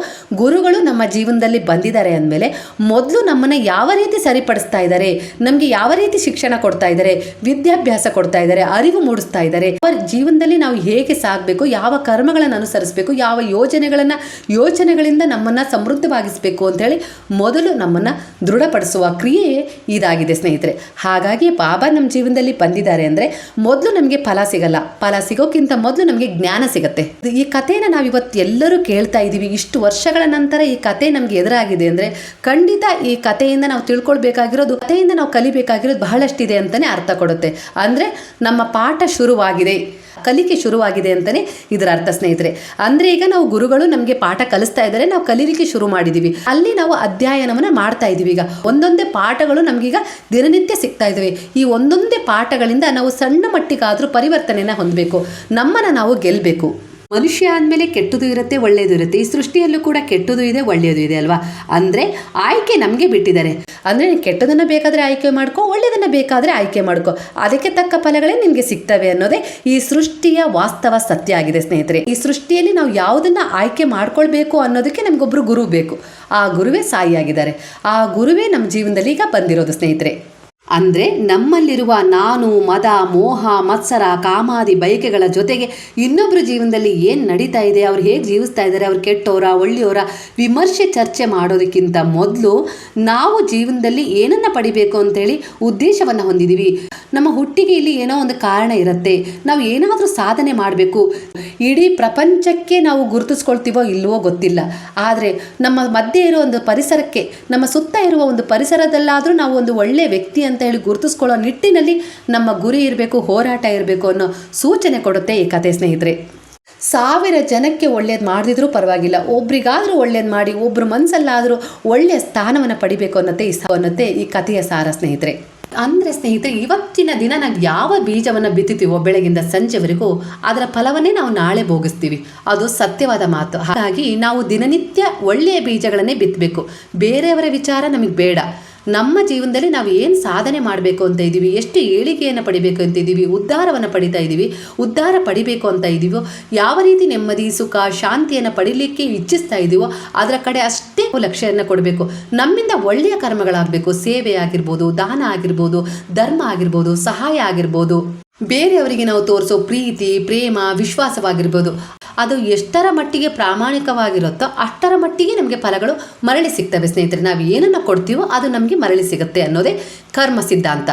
ಗುರುಗಳು ನಮ್ಮ ಜೀವನದಲ್ಲಿ ಬಂದಿದ್ದಾರೆ ಅಂದಮೇಲೆ ಮೊದಲು ನಮ್ಮನ್ನು ಯಾವ ರೀತಿ ಸರಿಪಡಿಸ್ತಾ ಇದ್ದಾರೆ, ನಮಗೆ ಯಾವ ರೀತಿ ಶಿಕ್ಷಣ ಕೊಡ್ತಾ ಇದ್ದಾರೆ, ವಿದ್ಯಾಭ್ಯಾಸ ಕೊಡ್ತಾ ಇದ್ದಾರೆ, ಅರಿವು ಮೂಡಿಸ್ತಾ ಇದ್ದಾರೆ, ಅವರ ಜೀವನದಲ್ಲಿ ನಾವು ಹೇಗೆ ಸಾಗಬೇಕು, ಯಾವ ಕರ್ಮಗಳನ್ನು ಅನುಸರಿಸಬೇಕು, ಯಾವ ಯೋಜನೆಗಳನ್ನು ಯೋಚನೆಗಳಿಂದ ನಮ್ಮನ್ನು ಸಮೃದ್ಧವಾಗಿಸಬೇಕು ಅಂಥೇಳಿ ಮೊದಲು ನಮ್ಮನ್ನು ದೃಢಪಡಿಸುವ ಕ್ರಿಯೆಯೇ ಇದಾಗಿದೆ ಸ್ನೇಹಿತರೆ. ಹಾಗಾಗಿ ಬಾಬಾ ನಮ್ಮ ಜೀವನದಲ್ಲಿ ಬಂದಿದ್ದಾರೆ ಅಂದರೆ ಮೊದಲು ನಮಗೆ ಫಲ ಸಿಗಲ್ಲ. ಫಲ ಸಿಗೋಕ್ಕಿಂತ ಮೊದಲು ನಮಗೆ ಜ್ಞಾನ ಸಿಗುತ್ತೆ. ಈ ಕಥೆನ ನಾವು ಇವತ್ತು ಎಲ್ಲರೂ ಕೇಳ್ತಾ ಇದ್ದೀವಿ. ಇಷ್ಟು ವರ್ಷಗಳ ನಂತರ ಈ ಕತೆ ನಮಗೆ ಎದುರಾಗಿದೆ ಅಂದರೆ ಖಂಡಿತ ಈ ಕಥೆಯಿಂದ ನಾವು ತಿಳ್ಕೊಳ್ಬೇಕಾಗಿರೋದು, ಕಥೆಯಿಂದ ನಾವು ಕಲಿಬೇಕಾಗಿರೋದು ಬಹಳಷ್ಟಿದೆ ಅಂತಲೇ ಅರ್ಥ ಕೊಡುತ್ತೆ. ಅಂದರೆ ನಮ್ಮ ಪಾಠ ಶುರುವಾಗಿದೆ. ಕಲಿಕೆ ಶುರುವಾಗಿದೆ ಅಂತಲೇ ಇದರ ಅರ್ಥ, ಸ್ನೇಹಿತರೆ. ಅಂದರೆ ಈಗ ನಾವು ಗುರುಗಳು ನಮಗೆ ಪಾಠ ಕಲಿಸ್ತಾ ಇದ್ದಾರೆ, ನಾವು ಕಲಿಲಿಕ್ಕೆ ಶುರು ಮಾಡಿದ್ದೀವಿ ಅಲ್ಲಿ ನಾವು ಅಧ್ಯಯನವನ್ನು ಮಾಡ್ತಾ ಇದ್ದೀವಿ. ಈಗ ಒಂದೊಂದೇ ಪಾಠಗಳು ನಮಗೀಗ ದಿನನಿತ್ಯ ಸಿಗ್ತಾ ಇದ್ದಾವೆ. ಈ ಒಂದೊಂದೇ ಪಾಠಗಳಿಂದ ನಾವು ಸಣ್ಣ ಮಟ್ಟಿಗಾದರೂ ಪರಿವರ್ತನೆಯನ್ನು ಹೊಂದಬೇಕು. ನಮ್ಮನ್ನು ನಾವು ಗೆಲ್ಲಬೇಕು ಮನುಷ್ಯ ಅಂದಮೇಲೆ ಕೆಟ್ಟದು ಇರುತ್ತೆ, ಒಳ್ಳೆಯದು ಇರುತ್ತೆ. ಈ ಸೃಷ್ಟಿಯಲ್ಲೂ ಕೂಡ ಕೆಟ್ಟದು ಇದೆ, ಒಳ್ಳೆಯದು ಇದೆ ಅಲ್ವಾ? ಅಂದರೆ ಆಯ್ಕೆ ನಮಗೆ ಬಿಟ್ಟಿದ್ದಾರೆ. ಅಂದರೆ ನೀನು ಕೆಟ್ಟದನ್ನು ಬೇಕಾದರೆ ಆಯ್ಕೆ ಮಾಡ್ಕೊ, ಒಳ್ಳೆಯದನ್ನು ಬೇಕಾದರೆ ಆಯ್ಕೆ ಮಾಡ್ಕೊ. ಅದಕ್ಕೆ ತಕ್ಕ ಫಲಗಳೇ ನಿಮಗೆ ಸಿಗ್ತವೆ ಅನ್ನೋದೇ ಈ ಸೃಷ್ಟಿಯ ವಾಸ್ತವ ಸತ್ಯ ಆಗಿದೆ ಸ್ನೇಹಿತರೆ. ಈ ಸೃಷ್ಟಿಯಲ್ಲಿ ನಾವು ಯಾವುದನ್ನು ಆಯ್ಕೆ ಮಾಡ್ಕೊಳ್ಬೇಕು ಅನ್ನೋದಕ್ಕೆ ನಮಗೊಬ್ಬರು ಗುರು ಬೇಕು. ಆ ಗುರುವೇ ಸಾಯಿಯಾಗಿದ್ದಾರೆ. ಆ ಗುರುವೇ ನಮ್ಮ ಜೀವನದಲ್ಲಿ ಈಗ ಬಂದಿರೋದು ಸ್ನೇಹಿತರೆ. ಅಂದರೆ ನಮ್ಮಲ್ಲಿರುವ ನಾನು, ಮದ, ಮೋಹ, ಮತ್ಸರ, ಕಾಮಾದಿ ಬಯಕೆಗಳ ಜೊತೆಗೆ ಇನ್ನೊಬ್ಬರ ಜೀವನದಲ್ಲಿ ಏನು ನಡೀತಾ ಇದೆ, ಅವ್ರು ಹೇಗೆ ಜೀವಿಸ್ತಾ ಇದ್ದಾರೆ ಅವ್ರು ಕೆಟ್ಟವರ ಒಳ್ಳೆಯವರ ವಿಮರ್ಶೆ ಚರ್ಚೆ ಮಾಡೋದಕ್ಕಿಂತ ಮೊದಲು ನಾವು ಜೀವನದಲ್ಲಿ ಏನನ್ನು ಪಡಿಬೇಕು ಅಂತೇಳಿ ಉದ್ದೇಶವನ್ನು ಹೊಂದಿದ್ದೀವಿ ನಮ್ಮ ಹುಟ್ಟಿಗೆ ಇಲ್ಲಿ ಏನೋ ಒಂದು ಕಾರಣ ಇರುತ್ತೆ. ನಾವು ಏನಾದರೂ ಸಾಧನೆ ಮಾಡಬೇಕು. ಇಡೀ ಪ್ರಪಂಚಕ್ಕೆ ನಾವು ಗುರುತಿಸ್ಕೊಳ್ತೀವೋ ಇಲ್ವೋ ಗೊತ್ತಿಲ್ಲ. ಆದರೆ ನಮ್ಮ ಮಧ್ಯೆ ಇರೋ ಒಂದು ಪರಿಸರಕ್ಕೆ, ನಮ್ಮ ಸುತ್ತ ಇರುವ ಒಂದು ಪರಿಸರದಲ್ಲಾದರೂ ನಾವು ಒಂದು ಒಳ್ಳೆಯ ವ್ಯಕ್ತಿ ಅಂತ ಹೇಳಿ ಗುರುತಿಸ್ಕೊಳ್ಳೋ ನಿಟ್ಟಿನಲ್ಲಿ ನಮ್ಮ ಗುರಿ ಇರಬೇಕು, ಹೋರಾಟ ಇರಬೇಕು ಅನ್ನೋ ಸೂಚನೆ ಕೊಡುತ್ತೆ ಈ ಕತೆ ಸ್ನೇಹಿತರೆ. ಸಾವಿರ ಜನಕ್ಕೆ ಒಳ್ಳೇದು ಮಾಡದಿದ್ರೂ ಪರವಾಗಿಲ್ಲ. ಒಬ್ರಿಗಾದರೂ ಒಳ್ಳೇದು ಮಾಡಿ ಒಬ್ಬರ ಮನಸ್ಸಲ್ಲಾದರೂ ಒಳ್ಳೆಯ ಸ್ಥಾನವನ್ನು ಪಡಿಬೇಕು ಅನ್ನತ್ತೆ ಸ ಅನ್ನತ್ತೆ ಈ ಕಥೆಯ ಸಾರ ಸ್ನೇಹಿತರೆ. ಅಂದರೆ ಸ್ನೇಹಿತರೆ, ಇವತ್ತಿನ ದಿನ ನಾವು ಯಾವ ಬೀಜವನ್ನು ಬಿತ್ತುತ್ತೀವೋ ಬೆಳಗಿಂದ ಸಂಜೆವರೆಗೂ ಅದರ ಫಲವನ್ನೇ ನಾವು ನಾಳೆ ಭೋಗಿಸ್ತೀವಿ. ಅದು ಸತ್ಯವಾದ ಮಾತು. ಹಾಗಾಗಿ ನಾವು ದಿನನಿತ್ಯ ಒಳ್ಳೆಯ ಬೀಜಗಳನ್ನೇ ಬಿತ್ತಬೇಕು ಬೇರೆಯವರ ವಿಚಾರ ನಮಗೆ ಬೇಡ. ನಮ್ಮ ಜೀವನದಲ್ಲಿ ನಾವು ಏನು ಸಾಧನೆ ಮಾಡಬೇಕು ಅಂತ ಇದ್ದೀವಿ, ಎಷ್ಟು ಏಳಿಗೆಯನ್ನು ಪಡಿಬೇಕು ಅಂತ ಇದ್ದೀವಿ, ಉದ್ಧಾರವನ್ನು ಪಡಿತಾ ಇದ್ದೀವಿ, ಉದ್ಧಾರ ಪಡಿಬೇಕು ಅಂತ ಇದ್ದೀವೋ, ಯಾವ ರೀತಿ ನೆಮ್ಮದಿ, ಸುಖ, ಶಾಂತಿಯನ್ನು ಪಡಿಲಿಕ್ಕೆ ಇಚ್ಛಿಸ್ತಾ ಇದ್ದೀವೋ, ಅದರ ಕಡೆ ಅಷ್ಟೇ ಲಕ್ಷ್ಯವನ್ನು ಕೊಡಬೇಕು. ನಮ್ಮಿಂದ ಒಳ್ಳೆಯ ಕರ್ಮಗಳಾಗಬೇಕು, ಸೇವೆ ಆಗಿರ್ಬೋದು, ದಾನ ಆಗಿರ್ಬೋದು, ಧರ್ಮ ಆಗಿರ್ಬೋದು, ಸಹಾಯ ಆಗಿರ್ಬೋದು. ಬೇರೆಯವರಿಗೆ ನಾವು ತೋರಿಸೋ ಪ್ರೀತಿ, ಪ್ರೇಮ, ವಿಶ್ವಾಸವಾಗಿರ್ಬೋದು. ಅದು ಎಷ್ಟರ ಮಟ್ಟಿಗೆ ಪ್ರಾಮಾಣಿಕವಾಗಿರುತ್ತೋ ಅಷ್ಟರ ಮಟ್ಟಿಗೆ ನಮಗೆ ಫಲಗಳು ಮರಳಿ ಸಿಗ್ತವೆ ಸ್ನೇಹಿತರೆ. ನಾವು ಏನನ್ನು ಕೊಡ್ತೀವೋ ಅದು ನಮಗೆ ಮರಳಿ ಸಿಗುತ್ತೆ ಅನ್ನೋದೇ ಕರ್ಮ ಸಿದ್ಧಾಂತ.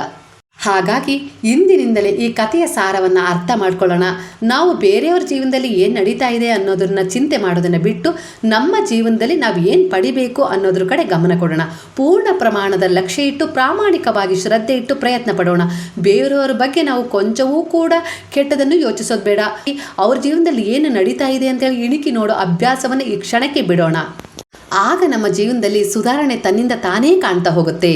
ಹಾಗಾಗಿ ಇಂದಿನಿಂದಲೇ ಈ ಕಥೆಯ ಸಾರವನ್ನು ಅರ್ಥ ಮಾಡ್ಕೊಳ್ಳೋಣ. ನಾವು ಬೇರೆಯವ್ರ ಜೀವನದಲ್ಲಿ ಏನು ನಡೀತಾ ಇದೆ ಅನ್ನೋದನ್ನು ಚಿಂತೆ ಮಾಡೋದನ್ನು ಬಿಟ್ಟು ನಮ್ಮ ಜೀವನದಲ್ಲಿ ನಾವು ಏನು ಪಡಿಬೇಕು ಅನ್ನೋದ್ರ ಕಡೆ ಗಮನ ಕೊಡೋಣ. ಪೂರ್ಣ ಪ್ರಮಾಣದ ಲಕ್ಷ್ಯ ಇಟ್ಟು ಪ್ರಾಮಾಣಿಕವಾಗಿ ಶ್ರದ್ಧೆ ಇಟ್ಟು ಪ್ರಯತ್ನ ಪಡೋಣ. ಬೇರೆಯವರ ಬಗ್ಗೆ ನಾವು ಕೊಂಚವೂ ಕೂಡ ಕೆಟ್ಟದನ್ನು ಯೋಚಿಸೋದು ಬೇಡ. ಅವ್ರ ಜೀವನದಲ್ಲಿ ಏನು ನಡೀತಾ ಇದೆ ಅಂತೇಳಿ ಇಣಿಕಿ ನೋಡೋ ಅಭ್ಯಾಸವನ್ನು ಈ ಕ್ಷಣಕ್ಕೆ ಬಿಡೋಣ. ಆಗ ನಮ್ಮ ಜೀವನದಲ್ಲಿ ಸುಧಾರಣೆ ತನ್ನಿಂದ ತಾನೇ ಕಾಣ್ತಾ ಹೋಗುತ್ತೆ.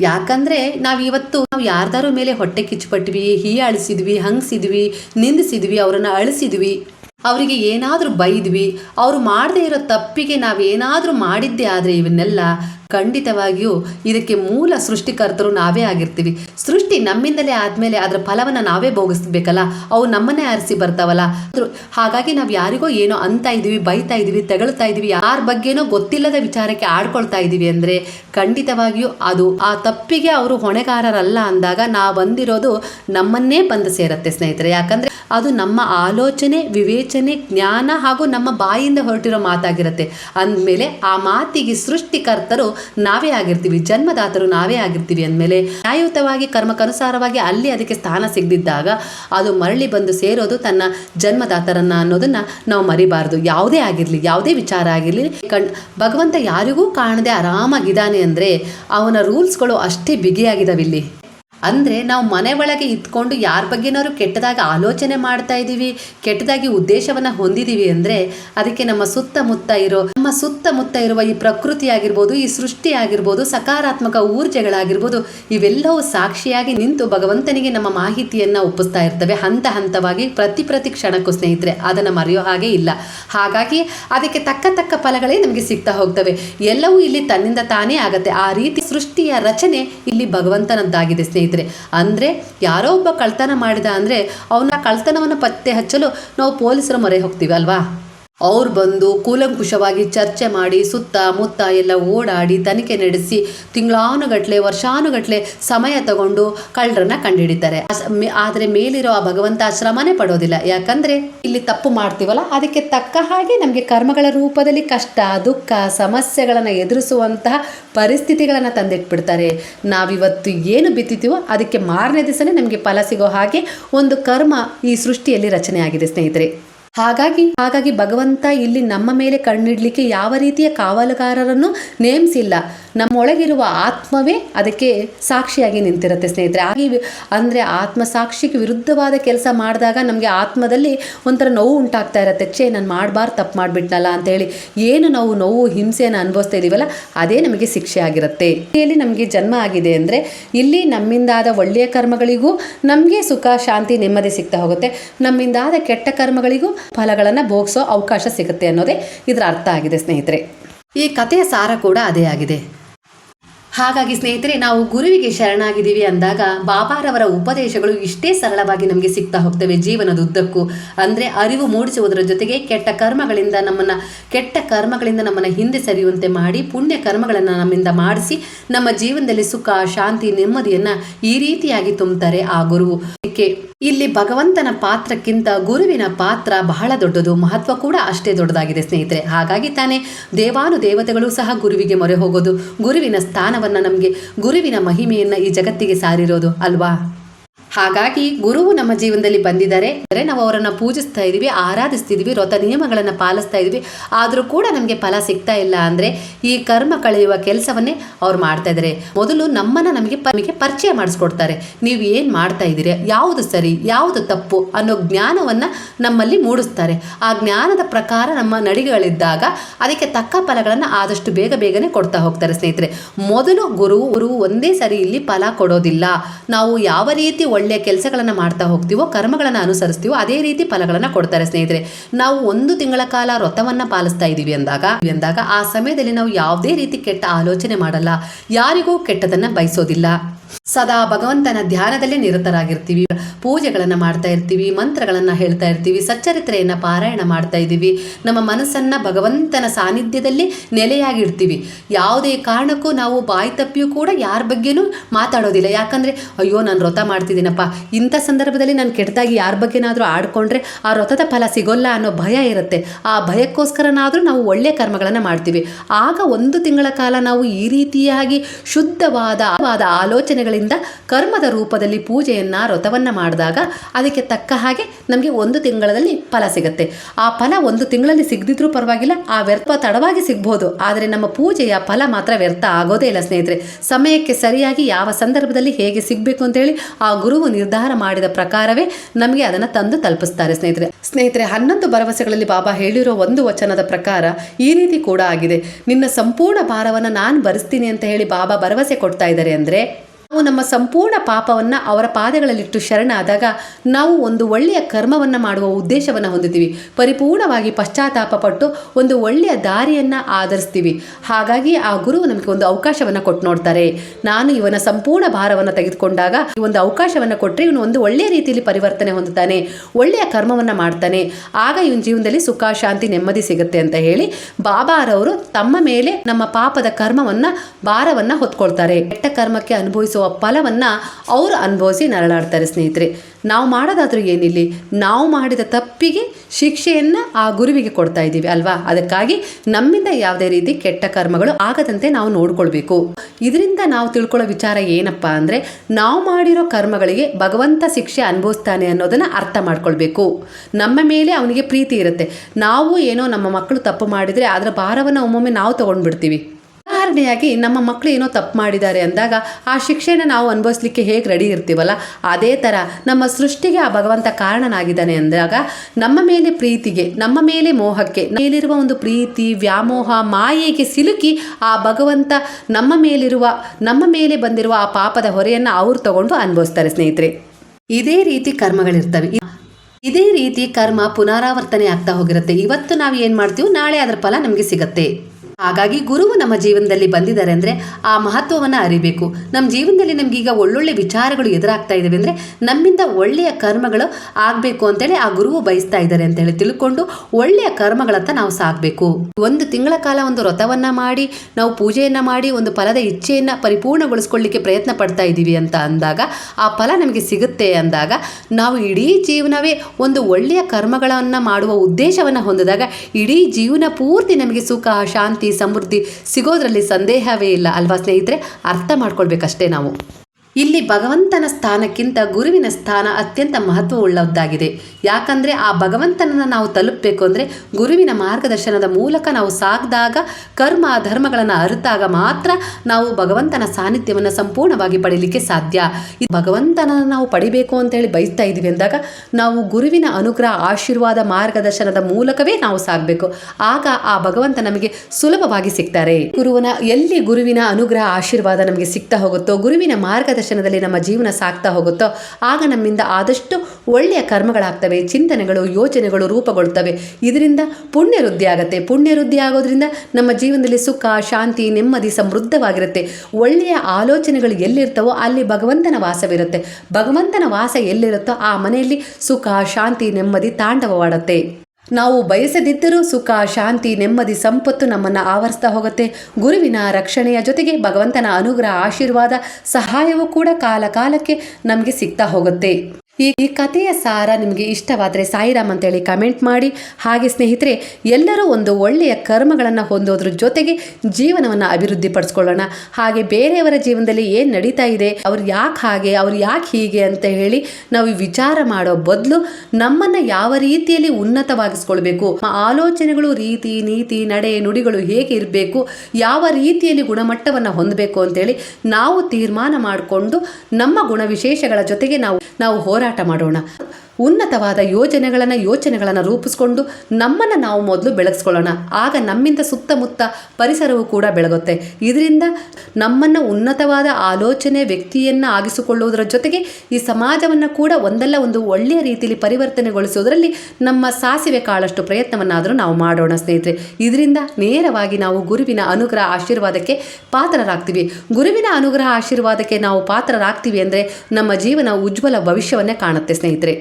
ಯಾಕಂದರೆ ನಾವು ಇವತ್ತು ನಾವು ಯಾರ್ದಾರ ಮೇಲೆ ಹೊಟ್ಟೆ ಕಿಚ್ಚುಪಟ್ವಿ ಹೀಯಾಳಿಸಿದ್ವಿ ಹಂಗ್ಸಿದ್ವಿ, ನಿಂದಿಸಿದ್ವಿ, ಅವರನ್ನು ಅಳಿಸಿದ್ವಿ, ಅವರಿಗೆ ಏನಾದರೂ ಬೈದ್ವಿ, ಅವರು ಮಾಡದೇ ಇರೋ ತಪ್ಪಿಗೆ ನಾವು ಏನಾದರೂ ಮಾಡಿದ್ದೆ ಆದರೆ ಇವನ್ನೆಲ್ಲ ಖಂಡಿತವಾಗಿಯೂ ಇದಕ್ಕೆ ಮೂಲ ಸೃಷ್ಟಿಕರ್ತರು ನಾವೇ ಆಗಿರ್ತೀವಿ. ಸೃಷ್ಟಿ ನಮ್ಮಿಂದಲೇ ಆದಮೇಲೆ ಅದರ ಫಲವನ್ನು ನಾವೇ ಭೋಗಿಸ್ಬೇಕಲ್ಲ? ಅವು ನಮ್ಮನ್ನೇ ಆರಿಸಿ ಬರ್ತಾವಲ್ಲ? ಹಾಗಾಗಿ ನಾವು ಯಾರಿಗೋ ಏನೋ ಅಂತ ಇದೀವಿ, ಬೈತಾ ಇದೀವಿ, ತೆಗಳ್ತಾ ಇದೀವಿ, ಯಾರ ಬಗ್ಗೆನೋ ಗೊತ್ತಿಲ್ಲದ ವಿಚಾರಕ್ಕೆ ಆಡ್ಕೊಳ್ತಾ ಇದೀವಿ ಅಂದರೆ ಖಂಡಿತವಾಗಿಯೂ ಅದು ಆ ತಪ್ಪಿಗೆ ಅವರು ಹೊಣೆಗಾರರಲ್ಲ ಅಂದಾಗ ನಾವು ಬಂದಿರೋದು ನಮ್ಮನ್ನೇ ಬಂದು ಸೇರುತ್ತೆ ಸ್ನೇಹಿತರೆ. ಯಾಕಂದರೆ ಅದು ನಮ್ಮ ಆಲೋಚನೆ, ವಿವೇಚನೆ, ಜ್ಞಾನ ಹಾಗೂ ನಮ್ಮ ಬಾಯಿಂದ ಹೊರಟಿರೋ ಮಾತಾಗಿರುತ್ತೆ. ಅಂದಮೇಲೆ ಆ ಮಾತಿಗೆ ಸೃಷ್ಟಿಕರ್ತರು ನಾವೇ ಆಗಿರ್ತೀವಿ, ಜನ್ಮದಾತರು ನಾವೇ ಆಗಿರ್ತೀವಿ ಅಂದಮೇಲೆ ನ್ಯಾಯಯುತವಾಗಿ, ಕರ್ಮಕ್ಕನುಸಾರವಾಗಿ ಅಲ್ಲಿ ಅದಕ್ಕೆ ಸ್ಥಾನ ಸಿಗದಿದ್ದಾಗ ಅದು ಮರಳಿ ಬಂದು ಸೇರೋದು ತನ್ನ ಜನ್ಮದಾತರನ್ನ ಅನ್ನೋದನ್ನ ನಾವು ಮರಿಬಾರ್ದು. ಯಾವುದೇ ಆಗಿರಲಿ, ಯಾವುದೇ ವಿಚಾರ ಆಗಿರಲಿ ಭಗವಂತ ಯಾರಿಗೂ ಕಾಣದೆ ಆರಾಮಾಗಿದ್ದಾನೆ ಅಂದರೆ ಅವನ ರೂಲ್ಸ್ಗಳು ಅಷ್ಟೇ ಬಿಗಿಯಾಗಿದ್ದಾವೆ ಇಲ್ಲಿ ಅಂದರೆ ನಾವು ಮನೆ ಒಳಗೆ ಇದ್ಕೊಂಡು ಯಾರ ಬಗ್ಗೆನಾದ್ರು ಕೆಟ್ಟದಾಗಿ ಆಲೋಚನೆ ಮಾಡ್ತಾ ಇದ್ದೀವಿ ಕೆಟ್ಟದಾಗಿ ಉದ್ದೇಶವನ್ನು ಹೊಂದಿದ್ದೀವಿ ಅಂದರೆ ಅದಕ್ಕೆ ನಮ್ಮ ಸುತ್ತಮುತ್ತ ಇರೋ, ನಮ್ಮ ಸುತ್ತಮುತ್ತ ಇರುವ ಈ ಪ್ರಕೃತಿ ಆಗಿರ್ಬೋದು ಈ ಸೃಷ್ಟಿ ಆಗಿರ್ಬೋದು ಸಕಾರಾತ್ಮಕ ಊರ್ಜೆಗಳಾಗಿರ್ಬೋದು, ಇವೆಲ್ಲವೂ ಸಾಕ್ಷಿಯಾಗಿ ನಿಂತು ಭಗವಂತನಿಗೆ ನಮ್ಮ ಮಾಹಿತಿಯನ್ನು ಒಪ್ಪಿಸ್ತಾ ಇರ್ತವೆ. ಹಂತ ಹಂತವಾಗಿ ಪ್ರತಿ ಪ್ರತಿ ಕ್ಷಣಕ್ಕೂ ಸ್ನೇಹಿತರೆ, ಅದನ್ನು ಮರೆಯೋ ಹಾಗೆ ಇಲ್ಲ. ಹಾಗಾಗಿ ಅದಕ್ಕೆ ತಕ್ಕ ತಕ್ಕ ಫಲಗಳೇ ನಮಗೆ ಸಿಗ್ತಾ ಹೋಗ್ತವೆ. ಎಲ್ಲವೂ ಇಲ್ಲಿ ತನ್ನಿಂದ ತಾನೇ ಆಗುತ್ತೆ. ಆ ರೀತಿ ಸೃಷ್ಟಿಯ ರಚನೆ ಇಲ್ಲಿ ಭಗವಂತನದ್ದಾಗಿದೆ ಸ್ನೇಹಿತರೆ. ಅಂದರೆ ಯಾರೋ ಒಬ್ಬ ಕಳ್ತನ ಮಾಡಿದ ಅಂದರೆ ಅವನ ಕಳ್ತನವನ್ನು ಪತ್ತೆ ಹಚ್ಚಲು ನಾವು ಪೊಲೀಸರ ಮೊರೆ ಹೋಗ್ತೀವಿ ಅಲ್ವಾ? ಅವ್ರು ಬಂದು ಕೂಲಂಕುಷವಾಗಿ ಚರ್ಚೆ ಮಾಡಿ ಸುತ್ತ ಮುತ್ತ ಎಲ್ಲ ಓಡಾಡಿ ತನಿಖೆ ನಡೆಸಿ ತಿಂಗಳಾನುಗಟ್ಲೆ, ವರ್ಷಾನುಗಟ್ಲೆ ಸಮಯ ತಗೊಂಡು ಕಳ್ಳರನ್ನ ಕಂಡುಹಿಡಿತಾರೆ ಆದರೆ ಮೇಲಿರೋ ಆ ಭಗವಂತ ಶ್ರಮನೇ ಪಡೋದಿಲ್ಲ. ಯಾಕಂದ್ರೆ ಇಲ್ಲಿ ತಪ್ಪು ಮಾಡ್ತೀವಲ್ಲ, ಅದಕ್ಕೆ ತಕ್ಕ ಹಾಗೆ ನಮಗೆ ಕರ್ಮಗಳ ರೂಪದಲ್ಲಿ ಕಷ್ಟ, ದುಃಖ, ಸಮಸ್ಯೆಗಳನ್ನು ಎದುರಿಸುವಂತಹ ಪರಿಸ್ಥಿತಿಗಳನ್ನು ತಂದಿಟ್ಬಿಡ್ತಾರೆ. ನಾವಿವತ್ತು ಏನು ಬಿತ್ತಿತೀವೋ ಅದಕ್ಕೆ ಮಾರನೇ ದಿವಸನೇ ನಮಗೆ ಫಲ ಸಿಗೋ ಹಾಗೆ ಒಂದು ಕರ್ಮ ಈ ಸೃಷ್ಟಿಯಲ್ಲಿ ರಚನೆ ಆಗಿದೆ ಸ್ನೇಹಿತರೆ. ಹಾಗಾಗಿ ಹಾಗಾಗಿ ಭಗವಂತ ಇಲ್ಲಿ ನಮ್ಮ ಮೇಲೆ ಕಣ್ಣಿಡ್ಲಿಕ್ಕೆ ಯಾವ ರೀತಿಯ ಕಾವಲುಗಾರರನ್ನು ನೇಮಿಸಿಲ್ಲ. ನಮ್ಮೊಳಗಿರುವ ಆತ್ಮವೇ ಅದಕ್ಕೆ ಸಾಕ್ಷಿಯಾಗಿ ನಿಂತಿರುತ್ತೆ ಸ್ನೇಹಿತರೆ. ಹಾಗೆ ಅಂದರೆ ಆತ್ಮ ಸಾಕ್ಷಿಗೆ ವಿರುದ್ಧವಾದ ಕೆಲಸ ಮಾಡಿದಾಗ ನಮಗೆ ಆತ್ಮದಲ್ಲಿ ಒಂಥರ ನೋವು ಉಂಟಾಗ್ತಾ ಇರತ್ತೆ. ಛೇ, ನಾನು ಮಾಡಬಾರ್ದು, ತಪ್ಪು ಮಾಡಿಬಿಟ್ನಲ್ಲ ಅಂತೇಳಿ ಏನು ನಾವು ನೋವು ಹಿಂಸೆಯನ್ನು ಅನುಭವಿಸ್ತಾ ಇದೀವಲ್ಲ, ಅದೇ ನಮಗೆ ಶಿಕ್ಷೆ ಆಗಿರುತ್ತೆ ಇಲ್ಲಿ ನಮಗೆ ಜನ್ಮ ಆಗಿದೆ ಅಂದರೆ ಇಲ್ಲಿ ನಮ್ಮಿಂದಾದ ಒಳ್ಳೆಯ ಕರ್ಮಗಳಿಗೂ ನಮಗೆ ಸುಖ, ಶಾಂತಿ, ನೆಮ್ಮದಿ ಸಿಗ್ತಾ ಹೋಗುತ್ತೆ. ನಮ್ಮಿಂದಾದ ಕೆಟ್ಟ ಕರ್ಮಗಳಿಗೂ ಫಲಗಳನ್ನು ಭೋಗಿಸೋ ಅವಕಾಶ ಸಿಗುತ್ತೆ ಅನ್ನೋದೇ ಇದರ ಅರ್ಥ ಆಗಿದೆ ಸ್ನೇಹಿತರೆ. ಈ ಕಥೆಯ ಸಾರ ಕೂಡ ಅದೇ ಆಗಿದೆ. ಹಾಗಾಗಿ ಸ್ನೇಹಿತರೆ, ನಾವು ಗುರುವಿಗೆ ಶರಣಾಗಿದ್ದೀವಿ ಅಂದಾಗ ಬಾಬಾರವರ ಉಪದೇಶಗಳು ಇಷ್ಟೇ ಸರಳವಾಗಿ ನಮಗೆ ಸಿಗ್ತಾ ಹೋಗ್ತವೆ ಜೀವನದ ಉದ್ದಕ್ಕೂ. ಅಂದರೆ ಅರಿವು ಮೂಡಿಸುವುದರ ಜೊತೆಗೆ ಕೆಟ್ಟ ಕರ್ಮಗಳಿಂದ ನಮ್ಮನ್ನು, ಕೆಟ್ಟ ಕರ್ಮಗಳಿಂದ ನಮ್ಮನ್ನು ಹಿಂದೆ ಸರಿಯುವಂತೆ ಮಾಡಿ, ಪುಣ್ಯ ಕರ್ಮಗಳನ್ನು ನಮ್ಮಿಂದ ಮಾಡಿಸಿ, ನಮ್ಮ ಜೀವನದಲ್ಲಿ ಸುಖ, ಶಾಂತಿ, ನೆಮ್ಮದಿಯನ್ನು ಈ ರೀತಿಯಾಗಿ ತುಂಬುತ್ತಾರೆ ಆ ಗುರುವು. ಇಲ್ಲಿ ಭಗವಂತನ ಪಾತ್ರಕ್ಕಿಂತ ಗುರುವಿನ ಪಾತ್ರ ಬಹಳ ದೊಡ್ಡದು, ಮಹತ್ವ ಕೂಡ ಅಷ್ಟೇ ದೊಡ್ಡದಾಗಿದೆ ಸ್ನೇಹಿತರೆ. ಹಾಗಾಗಿ ತಾನೇ ದೇವಾನು ದೇವತೆಗಳು ಸಹ ಗುರುವಿಗೆ ಮೊರೆ ಹೋಗೋದು, ಗುರುವಿನ ಸ್ಥಾನವನ್ನು ನಮಗೆ ಗುರುವಿನ ಮಹಿಮೆಯನ್ನು ಈ ಜಗತ್ತಿಗೆ ಸಾರಿರೋದು ಅಲ್ವಾ? ಹಾಗಾಗಿ ಗುರುವು ನಮ್ಮ ಜೀವನದಲ್ಲಿ ಬಂದಿದ್ದಾರೆ. ಅಂದರೆ ನಾವು ಅವರನ್ನು ಪೂಜಿಸ್ತಾ ಇದ್ದೀವಿ, ಆರಾಧಿಸ್ತಿದ್ದೀವಿ, ವ್ರತ ನಿಯಮಗಳನ್ನು ಪಾಲಿಸ್ತಾ ಇದ್ದೀವಿ. ಆದರೂ ಕೂಡ ನಮಗೆ ಫಲ ಸಿಗ್ತಾ ಇಲ್ಲ ಅಂದರೆ ಈ ಕರ್ಮ ಕಳೆಯುವ ಕೆಲಸವನ್ನೇ ಅವ್ರು ಮಾಡ್ತಾ ಇದ್ದಾರೆ. ಮೊದಲು ನಮ್ಮನ್ನು ನಮಗೆ ನಮಗೆ ಪರಿಚಯ ಮಾಡಿಸ್ಕೊಡ್ತಾರೆ. ನೀವು ಏನು ಮಾಡ್ತಾ ಇದ್ದೀರಿ, ಯಾವುದು ಸರಿ, ಯಾವುದು ತಪ್ಪು ಅನ್ನೋ ಜ್ಞಾನವನ್ನು ನಮ್ಮಲ್ಲಿ ಮೂಡಿಸ್ತಾರೆ. ಆ ಜ್ಞಾನದ ಪ್ರಕಾರ ನಮ್ಮ ನಡಿಗೆಗಳಿದ್ದಾಗ ಅದಕ್ಕೆ ತಕ್ಕ ಫಲಗಳನ್ನು ಆದಷ್ಟು ಬೇಗ ಬೇಗನೆ ಕೊಡ್ತಾ ಹೋಗ್ತಾರೆ ಸ್ನೇಹಿತರೆ. ಮೊದಲು ಗುರು ಗುರು ಒಂದೇ ಸರಿ ಇಲ್ಲಿ ಫಲ ಕೊಡೋದಿಲ್ಲ. ನಾವು ಯಾವ ರೀತಿ ಒಳ್ಳೆಯ ಕೆಲಸಗಳನ್ನು ಮಾಡ್ತಾ ಹೋಗ್ತೀವೋ, ಕರ್ಮಗಳನ್ನು ಅನುಸರಿಸ್ತೀವೋ, ಅದೇ ರೀತಿ ಫಲಗಳನ್ನು ಕೊಡ್ತಾರೆ ಸ್ನೇಹಿತರೆ. ನಾವು ಒಂದು ತಿಂಗಳ ಕಾಲ ವ್ರತವನ್ನು ಪಾಲಿಸ್ತಾ ಇದ್ದೀವಿ ಅಂದಾಗ ಅಂದಾಗ ಆ ಸಮಯದಲ್ಲಿ ನಾವು ಯಾವುದೇ ರೀತಿ ಕೆಟ್ಟ ಆಲೋಚನೆ ಮಾಡಲ್ಲ. ಯಾರಿಗೂ ಕೆಟ್ಟದನ್ನು ಬಯಸೋದಿಲ್ಲ. ಸದಾ ಭಗವಂತನ ಧ್ಯಾನದಲ್ಲೇ ನಿರತರಾಗಿರ್ತೀವಿ. ಪೂಜೆಗಳನ್ನು ಮಾಡ್ತಾ ಇರ್ತೀವಿ, ಮಂತ್ರಗಳನ್ನು ಹೇಳ್ತಾ ಇರ್ತೀವಿ, ಸಚ್ಚರಿತ್ರೆಯನ್ನು ಪಾರಾಯಣ ಮಾಡ್ತಾ ಇದ್ದೀವಿ. ನಮ್ಮ ಮನಸ್ಸನ್ನ ಭಗವಂತನ ಸಾನ್ನಿಧ್ಯದಲ್ಲಿ ನೆಲೆಯಾಗಿಡ್ತೀವಿ ಯಾವುದೇ ಕಾರಣಕ್ಕೂ ನಾವು ಬಾಯಿ ತಪ್ಪಿಯೂ ಕೂಡ ಯಾರ ಬಗ್ಗೆನೂ ಮಾತಾಡೋದಿಲ್ಲ. ಯಾಕಂದ್ರೆ, ಅಯ್ಯೋ ನಾನು ವ್ರತ ಮಾಡ್ತಿದ್ದೀನಪ್ಪ. ಇಂಥ ಸಂದರ್ಭದಲ್ಲಿ ನಾನು ಕೆಟ್ಟದಾಗಿ ಯಾರ ಬಗ್ಗೆನಾದರೂ ಆಡ್ಕೊಂಡ್ರೆ ಆ ವ್ರತದ ಫಲ ಸಿಗೋಲ್ಲ ಅನ್ನೋ ಭಯ ಇರುತ್ತೆ. ಆ ಭಯಕ್ಕೋಸ್ಕರನಾದರೂ ನಾವು ಒಳ್ಳೆಯ ಕರ್ಮಗಳನ್ನು ಮಾಡ್ತೀವಿ. ಆಗ ಒಂದು ತಿಂಗಳ ಕಾಲ ನಾವು ಈ ರೀತಿಯಾಗಿ ಶುದ್ಧವಾದ ವಾದ ಆಲೋಚನೆಗಳಿಂದ ಕರ್ಮದ ರೂಪದಲ್ಲಿ ಪೂಜೆಯನ್ನು, ವ್ರತವನ್ನು ಮಾಡಿದಾಗ ಅದಕ್ಕೆ ತಕ್ಕ ಹಾಗೆ ನಮಗೆ ಒಂದು ತಿಂಗಳಲ್ಲಿ ಫಲ ಸಿಗುತ್ತೆ. ಆ ಫಲ ಒಂದು ತಿಂಗಳಲ್ಲಿ ಸಿಗದಿದ್ರೂ ಪರವಾಗಿಲ್ಲ, ಆ ವ್ಯರ್ಥ ತಡವಾಗಿ ಸಿಗ್ಬೋದು. ಆದರೆ ನಮ್ಮ ಪೂಜೆಯ ಫಲ ಮಾತ್ರ ವ್ಯರ್ಥ ಆಗೋದೇ ಇಲ್ಲ ಸ್ನೇಹಿತರೆ. ಸಮಯಕ್ಕೆ ಸರಿಯಾಗಿ ಯಾವ ಸಂದರ್ಭದಲ್ಲಿ ಹೇಗೆ ಸಿಗಬೇಕು ಅಂತೇಳಿ ಆ ಗುರುವು ನಿರ್ಧಾರ ಮಾಡಿದ ಪ್ರಕಾರವೇ ನಮಗೆ ಅದನ್ನು ತಂದು ತಲುಪಿಸ್ತಾರೆ ಸ್ನೇಹಿತರೆ. ಸ್ನೇಹಿತರೆ, ಹನ್ನೊಂದು ಭರವಸೆಗಳಲ್ಲಿ ಬಾಬಾ ಹೇಳಿರೋ ಒಂದು ವಚನದ ಪ್ರಕಾರ ಈ ರೀತಿ ಕೂಡ ಆಗಿದೆ. ನಿನ್ನ ಸಂಪೂರ್ಣ ಭಾರವನ್ನು ನಾನು ಭರಿಸ್ತೀನಿ ಅಂತ ಹೇಳಿ ಬಾಬಾ ಭರವಸೆ ಕೊಡ್ತಾ ಇದ್ದಾರೆ ಅಂದರೆ ನಾವು ನಮ್ಮ ಸಂಪೂರ್ಣ ಪಾಪವನ್ನ ಅವರ ಪಾದಗಳಲ್ಲಿಟ್ಟು ಶರಣಾದಾಗ ನಾವು ಒಂದು ಒಳ್ಳೆಯ ಕರ್ಮವನ್ನ ಮಾಡುವ ಉದ್ದೇಶವನ್ನ ಹೊಂದಿದ್ದೀವಿ. ಪರಿಪೂರ್ಣವಾಗಿ ಪಶ್ಚಾತ್ತಾಪ ಪಟ್ಟು ಒಂದು ಒಳ್ಳೆಯ ದಾರಿಯನ್ನ ಆಧರಿಸ್ತೀವಿ. ಹಾಗಾಗಿ ಆ ಗುರು ನಮಗೆ ಒಂದು ಅವಕಾಶವನ್ನ ಕೊಟ್ಟು ನೋಡ್ತಾರೆ. ನಾನು ಇವನ ಸಂಪೂರ್ಣ ಭಾರವನ್ನು ತೆಗೆದುಕೊಂಡಾಗ ಈ ಒಂದು ಅವಕಾಶವನ್ನ ಕೊಟ್ಟರೆ ಇವನು ಒಂದು ಒಳ್ಳೆಯ ರೀತಿಯಲ್ಲಿ ಪರಿವರ್ತನೆ ಹೊಂದುತ್ತಾನೆ. ಒಳ್ಳೆಯ ಕರ್ಮವನ್ನ ಮಾಡ್ತಾನೆ. ಆಗ ಇವನ ಜೀವನದಲ್ಲಿ ಸುಖ, ಶಾಂತಿ, ನೆಮ್ಮದಿ ಸಿಗುತ್ತೆ ಅಂತ ಹೇಳಿ ಬಾಬಾರವರು ತಮ್ಮ ಮೇಲೆ ನಮ್ಮ ಪಾಪದ ಕರ್ಮವನ್ನ, ಭಾರವನ್ನ ಹೊತ್ಕೊಳ್ತಾರೆ. ಕೆಟ್ಟ ಕರ್ಮಕ್ಕೆ ಅನುಭವಿಸುವ ಫಲವನ್ನ ಅವರು ಅನುಭವಿಸಿ ನರಳಾಡ್ತಾರೆ, ಸ್ನೇಹಿತರೆ. ನಾವು ಮಾಡೋದಾದರೂ ಏನಿಲ್ಲ, ನಾವು ಮಾಡಿದ ತಪ್ಪಿಗೆ ಶಿಕ್ಷೆಯನ್ನು ಆ ಗುರುವಿಗೆ ಕೊಡ್ತಾ ಇದ್ದೀವಿ, ಅಲ್ವಾ? ಅದಕ್ಕಾಗಿ ನಮ್ಮಿಂದ ಯಾವುದೇ ರೀತಿ ಕೆಟ್ಟ ಕರ್ಮಗಳು ಆಗದಂತೆ ನಾವು ನೋಡ್ಕೊಳ್ಬೇಕು. ಇದರಿಂದ ನಾವು ತಿಳ್ಕೊಳ್ಳೋ ವಿಚಾರ ಏನಪ್ಪ ಅಂದರೆ, ನಾವು ಮಾಡಿರೋ ಕರ್ಮಗಳಿಗೆ ಭಗವಂತ ಶಿಕ್ಷೆ ಅನುಭವಿಸ್ತಾನೆ ಅನ್ನೋದನ್ನು ಅರ್ಥ ಮಾಡ್ಕೊಳ್ಬೇಕು. ನಮ್ಮ ಮೇಲೆ ಅವನಿಗೆ ಪ್ರೀತಿ ಇರುತ್ತೆ. ನಾವು ಏನೋ ನಮ್ಮ ಮಕ್ಕಳು ತಪ್ಪು ಮಾಡಿದರೆ ಅದರ ಭಾರವನ್ನು ಒಮ್ಮೊಮ್ಮೆ ನಾವು ತಗೊಂಡ್ಬಿಡ್ತೀವಿ. ಉದಾಹರಣೆಯಾಗಿ ನಮ್ಮ ಮಕ್ಕಳು ಏನೋ ತಪ್ಪು ಮಾಡಿದ್ದಾರೆ ಅಂದಾಗ ಆ ಶಿಕ್ಷೆನ ನಾವು ಅನುಭವಿಸ್ಲಿಕ್ಕೆ ಹೇಗೆ ರೆಡಿ ಇರ್ತೀವಲ್ಲ? ಅದೇ ಥರ ನಮ್ಮ ಸೃಷ್ಟಿಗೆ ಆ ಭಗವಂತ ಕಾರಣನಾಗಿದ್ದಾನೆ ಅಂದಾಗ ನಮ್ಮ ಮೇಲೆ ಪ್ರೀತಿಗೆ, ನಮ್ಮ ಮೇಲೆ ಮೋಹಕ್ಕೆ, ಮೇಲಿರುವ ಒಂದು ಪ್ರೀತಿ, ವ್ಯಾಮೋಹ, ಮಾಯೆಗೆ ಸಿಲುಕಿ ಆ ಭಗವಂತ ನಮ್ಮ ಮೇಲಿರುವ, ನಮ್ಮ ಮೇಲೆ ಬಂದಿರುವ ಆ ಪಾಪದ ಹೊರೆಯನ್ನು ಅವ್ರು ತಗೊಂಡು ಅನುಭವಿಸ್ತಾರೆ ಸ್ನೇಹಿತರೆ. ಇದೇ ರೀತಿ ಕರ್ಮಗಳಿರ್ತವೆ. ಇದೇ ರೀತಿ ಕರ್ಮ ಪುನರಾವರ್ತನೆ ಆಗ್ತಾ ಹೋಗಿರುತ್ತೆ. ಇವತ್ತು ನಾವು ಏನು ಮಾಡ್ತೀವಿ ನಾಳೆ ಅದರ ಫಲ ನಮಗೆ ಸಿಗತ್ತೆ. ಹಾಗಾಗಿ ಗುರುವು ನಮ್ಮ ಜೀವನದಲ್ಲಿ ಬಂದಿದ್ದಾರೆ ಅಂದರೆ ಆ ಮಹತ್ವವನ್ನು ಅರಿಬೇಕು. ನಮ್ಮ ಜೀವನದಲ್ಲಿ ನಮಗೀಗ ಒಳ್ಳೊಳ್ಳೆ ವಿಚಾರಗಳು ಎದುರಾಗ್ತಾ ಇದ್ದಾವೆ ಅಂದರೆ ನಮ್ಮಿಂದ ಒಳ್ಳೆಯ ಕರ್ಮಗಳು ಆಗಬೇಕು ಅಂತೇಳಿ ಆ ಗುರುವು ಬಯಸ್ತಾ ಇದ್ದಾರೆ ಅಂತೇಳಿ ತಿಳ್ಕೊಂಡು ಒಳ್ಳೆಯ ಕರ್ಮಗಳತ್ತ ನಾವು ಸಾಗಬೇಕು. ಒಂದು ತಿಂಗಳ ಕಾಲ ಒಂದು ವ್ರತವನ್ನು ಮಾಡಿ, ನಾವು ಪೂಜೆಯನ್ನು ಮಾಡಿ, ಒಂದು ಫಲದ ಇಚ್ಛೆಯನ್ನು ಪರಿಪೂರ್ಣಗೊಳಿಸ್ಕೊಳ್ಳಿಕ್ಕೆ ಪ್ರಯತ್ನ ಪಡ್ತಾ ಇದ್ದೀವಿ ಅಂತ ಅಂದಾಗ, ಆ ಫಲ ನಮಗೆ ಸಿಗುತ್ತೆ ಅಂದಾಗ, ನಾವು ಇಡೀ ಜೀವನವೇ ಒಂದು ಒಳ್ಳೆಯ ಕರ್ಮಗಳನ್ನು ಮಾಡುವ ಉದ್ದೇಶವನ್ನು ಹೊಂದಿದಾಗ, ಇಡೀ ಜೀವನ ಪೂರ್ತಿ ನಮಗೆ ಸುಖ, ಶಾಂತಿ ಸಮೃದ್ಧಿ ಸಿಗೋದ್ರಲ್ಲಿ ಸಂದೇಹವೇ ಇಲ್ಲ ಅಲ್ವಾ ಸ್ನೇಹಿತರೆ? ಅರ್ಥ ಮಾಡ್ಕೊಳ್ಬೇಕಷ್ಟೇ ನಾವು. ಇಲ್ಲಿ ಭಗವಂತನ ಸ್ಥಾನಕ್ಕಿಂತ ಗುರುವಿನ ಸ್ಥಾನ ಅತ್ಯಂತ ಮಹತ್ವವುಳ್ಳದ್ದಾಗಿದೆ. ಯಾಕಂದರೆ ಆ ಭಗವಂತನನ್ನು ನಾವು ತಲುಪಬೇಕು ಅಂದರೆ ಗುರುವಿನ ಮಾರ್ಗದರ್ಶನದ ಮೂಲಕ ನಾವು ಸಾಗಿದಾಗ ಕರ್ಮ ಧರ್ಮಗಳನ್ನು ಅರಿತಾಗ ಮಾತ್ರ ನಾವು ಭಗವಂತನ ಸಾನ್ನಿಧ್ಯವನ್ನು ಸಂಪೂರ್ಣವಾಗಿ ಪಡೀಲಿಕ್ಕೆ ಸಾಧ್ಯ. ಇದು ಭಗವಂತನನ್ನು ನಾವು ಪಡಿಬೇಕು ಅಂತೇಳಿ ಬಯಸ್ತಾ ಇದ್ದೀವಿ ಅಂದಾಗ ನಾವು ಗುರುವಿನ ಅನುಗ್ರಹ, ಆಶೀರ್ವಾದ, ಮಾರ್ಗದರ್ಶನದ ಮೂಲಕವೇ ನಾವು ಸಾಗಬೇಕು. ಆಗ ಆ ಭಗವಂತ ನಮಗೆ ಸುಲಭವಾಗಿ ಸಿಗ್ತಾರೆ. ಗುರುವನ ಎಲ್ಲಿ ಗುರುವಿನ ಅನುಗ್ರಹ, ಆಶೀರ್ವಾದ ನಮಗೆ ಸಿಗ್ತಾ ಹೋಗುತ್ತೋ ಗುರುವಿನ ಮಾರ್ಗದರ್ಶನದಲ್ಲಿ ನಮ್ಮ ಜೀವನ ಸಾಗ್ತಾ ಹೋಗುತ್ತೋ, ಆಗ ನಮ್ಮಿಂದ ಆದಷ್ಟು ಒಳ್ಳೆಯ ಕರ್ಮಗಳಾಗ್ತವೆ, ಚಿಂತನೆಗಳು, ಯೋಚನೆಗಳು ರೂಪುಗೊಳ್ತವೆ. ಇದರಿಂದ ಪುಣ್ಯ ವೃದ್ಧಿ ಆಗುತ್ತೆ. ಪುಣ್ಯ ವೃದ್ಧಿ ಆಗೋದ್ರಿಂದ ನಮ್ಮ ಜೀವನದಲ್ಲಿ ಸುಖ, ಶಾಂತಿ, ನೆಮ್ಮದಿ ಸಮೃದ್ಧವಾಗಿರುತ್ತೆ. ಒಳ್ಳೆಯ ಆಲೋಚನೆಗಳು ಎಲ್ಲಿರ್ತವೋ ಅಲ್ಲಿ ಭಗವಂತನ ವಾಸವಿರುತ್ತೆ. ಭಗವಂತನ ವಾಸ ಎಲ್ಲಿರುತ್ತೋ ಆ ಮನೆಯಲ್ಲಿ ಸುಖ, ಶಾಂತಿ, ನೆಮ್ಮದಿ ತಾಂಡವವಾಡುತ್ತೆ. ನಾವು ಬಯಸದಿದ್ದರೂ ಸುಖ, ಶಾಂತಿ, ನೆಮ್ಮದಿ, ಸಂಪತ್ತು ನಮ್ಮನ್ನು ಆವರಿಸ್ತಾ ಹೋಗುತ್ತೆ. ಗುರುವಿನ ರಕ್ಷಣೆಯ ಜೊತೆಗೆ ಭಗವಂತನ ಅನುಗ್ರಹ, ಆಶೀರ್ವಾದ, ಸಹಾಯವೂ ಕೂಡ ಕಾಲಕಾಲಕ್ಕೆ ನಮಗೆ ಸಿಗ್ತಾ ಹೋಗುತ್ತೆ. ಈ ಕಥೆಯ ಸಾರ ನಿಮಗೆ ಇಷ್ಟವಾದರೆ ಸಾಯಿರಾಮ್ ಅಂತೇಳಿ ಕಮೆಂಟ್ ಮಾಡಿ. ಹಾಗೆ ಸ್ನೇಹಿತರೆ, ಎಲ್ಲರೂ ಒಂದು ಒಳ್ಳೆಯ ಕರ್ಮಗಳನ್ನು ಹೊಂದೋದ್ರ ಜೊತೆಗೆ ಜೀವನವನ್ನು ಅಭಿವೃದ್ಧಿ ಪಡಿಸ್ಕೊಳ್ಳೋಣ ಹಾಗೆ ಬೇರೆಯವರ ಜೀವನದಲ್ಲಿ ಏನು ನಡೀತಾ ಇದೆ, ಅವ್ರು ಯಾಕೆ ಹಾಗೆ, ಅವ್ರು ಯಾಕೆ ಹೀಗೆ ಅಂತ ಹೇಳಿ ನಾವು ವಿಚಾರ ಮಾಡೋ ಬದಲು ನಮ್ಮನ್ನು ಯಾವ ರೀತಿಯಲ್ಲಿ ಉನ್ನತವಾಗಿಸ್ಕೊಳ್ಬೇಕು ಆಲೋಚನೆಗಳು ರೀತಿ, ನೀತಿ, ನಡೆ, ನುಡಿಗಳು ಹೇಗೆ ಇರಬೇಕು, ಯಾವ ರೀತಿಯಲ್ಲಿ ಗುಣಮಟ್ಟವನ್ನು ಹೊಂದಬೇಕು ಅಂತೇಳಿ ನಾವು ತೀರ್ಮಾನ ಮಾಡಿಕೊಂಡು ನಮ್ಮ ಗುಣವಿಶೇಷಗಳ ಜೊತೆಗೆ ನಾವು ನಾವು ಹೋರಾಟ ಮಾಡೋಣ. ಉನ್ನತವಾದ ಯೋಜನೆಗಳನ್ನು, ಯೋಚನೆಗಳನ್ನು ರೂಪಿಸ್ಕೊಂಡು ನಮ್ಮನ್ನು ನಾವು ಮೊದಲು ಬೆಳಗಿಸ್ಕೊಳ್ಳೋಣ. ಆಗ ನಮ್ಮಿಂದ ಸುತ್ತಮುತ್ತ ಪರಿಸರವು ಕೂಡ ಬೆಳಗುತ್ತೆ. ಇದರಿಂದ ನಮ್ಮನ್ನು ಉನ್ನತವಾದ ಆಲೋಚನೆ, ವ್ಯಕ್ತಿಯನ್ನು ಆಗಿಸಿಕೊಳ್ಳುವುದರ ಜೊತೆಗೆ ಈ ಸಮಾಜವನ್ನು ಕೂಡ ಒಂದಲ್ಲ, ಒಂದು ಒಳ್ಳೆಯ ರೀತಿಯಲ್ಲಿ ಪರಿವರ್ತನೆಗೊಳಿಸುವುದರಲ್ಲಿ ನಮ್ಮ ಸಾಸಿವೆ ಕಾಳಷ್ಟು ಪ್ರಯತ್ನವನ್ನಾದರೂ ನಾವು ಮಾಡೋಣ ಸ್ನೇಹಿತರೆ. ಇದರಿಂದ ನೇರವಾಗಿ ನಾವು ಗುರುವಿನ ಅನುಗ್ರಹ ಆಶೀರ್ವಾದಕ್ಕೆ ಪಾತ್ರರಾಗ್ತೀವಿ. ಗುರುವಿನ ಅನುಗ್ರಹ ಆಶೀರ್ವಾದಕ್ಕೆ ನಾವು ಪಾತ್ರರಾಗ್ತೀವಿ ಅಂದರೆ ನಮ್ಮ ಜೀವನ ಉಜ್ವಲ ಭವಿಷ್ಯವನ್ನೇ ಕಾಣುತ್ತೆ ಸ್ನೇಹಿತರೆ.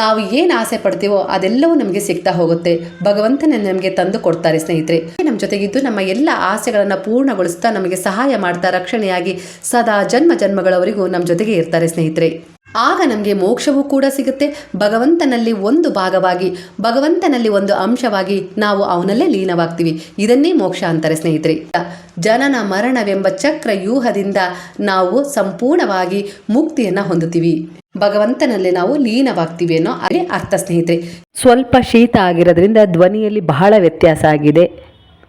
ನಾವು ಏನು ಆಸೆ ಪಡ್ತೀವೋ ಅದೆಲ್ಲವೂ ನಮಗೆ ಸಿಗ್ತಾ ಹೋಗುತ್ತೆ. ಭಗವಂತನೇ ನಮಗೆ ತಂದು ಕೊಡ್ತಾರೆ ಸ್ನೇಹಿತರೆ. ನಮ್ಮ ಜೊತೆಗಿದ್ದು ನಮ್ಮ ಎಲ್ಲ ಆಸೆಗಳನ್ನು ಪೂರ್ಣಗೊಳಿಸ್ತಾ ನಮಗೆ ಸಹಾಯ ಮಾಡ್ತಾ, ರಕ್ಷಣೆಯಾಗಿ ಸದಾ ಜನ್ಮ ಜನ್ಮಗಳವರೆಗೂ ನಮ್ಮ ಜೊತೆಗೆ ಇರ್ತಾರೆ ಸ್ನೇಹಿತರೆ. ಆಗ ನಮಗೆ ಮೋಕ್ಷವೂ ಕೂಡ ಸಿಗುತ್ತೆ. ಭಗವಂತನಲ್ಲಿ ಒಂದು ಭಾಗವಾಗಿ, ಭಗವಂತನಲ್ಲಿ ಒಂದು ಅಂಶವಾಗಿ ನಾವು ಅವನಲ್ಲೇ ಲೀನವಾಗ್ತೀವಿ. ಇದನ್ನೇ ಮೋಕ್ಷ ಅಂತಾರೆ ಸ್ನೇಹಿತರೆ. ಜನನ ಮರಣವೆಂಬ ಚಕ್ರ ವ್ಯೂಹದಿಂದ ನಾವು ಸಂಪೂರ್ಣವಾಗಿ ಮುಕ್ತಿಯನ್ನು ಹೊಂದುತ್ತೀವಿ. ಭಗವಂತನಲ್ಲಿ ನಾವು ಲೀನವಾಗ್ತೀವಿ ಅನ್ನೋ ಅದೇ ಅರ್ಥ ಸ್ನೇಹಿತರೆ. ಸ್ವಲ್ಪ ಶೀತ ಆಗಿರೋದ್ರಿಂದ ಧ್ವನಿಯಲ್ಲಿ ಬಹಳ ವ್ಯತ್ಯಾಸ ಆಗಿದೆ.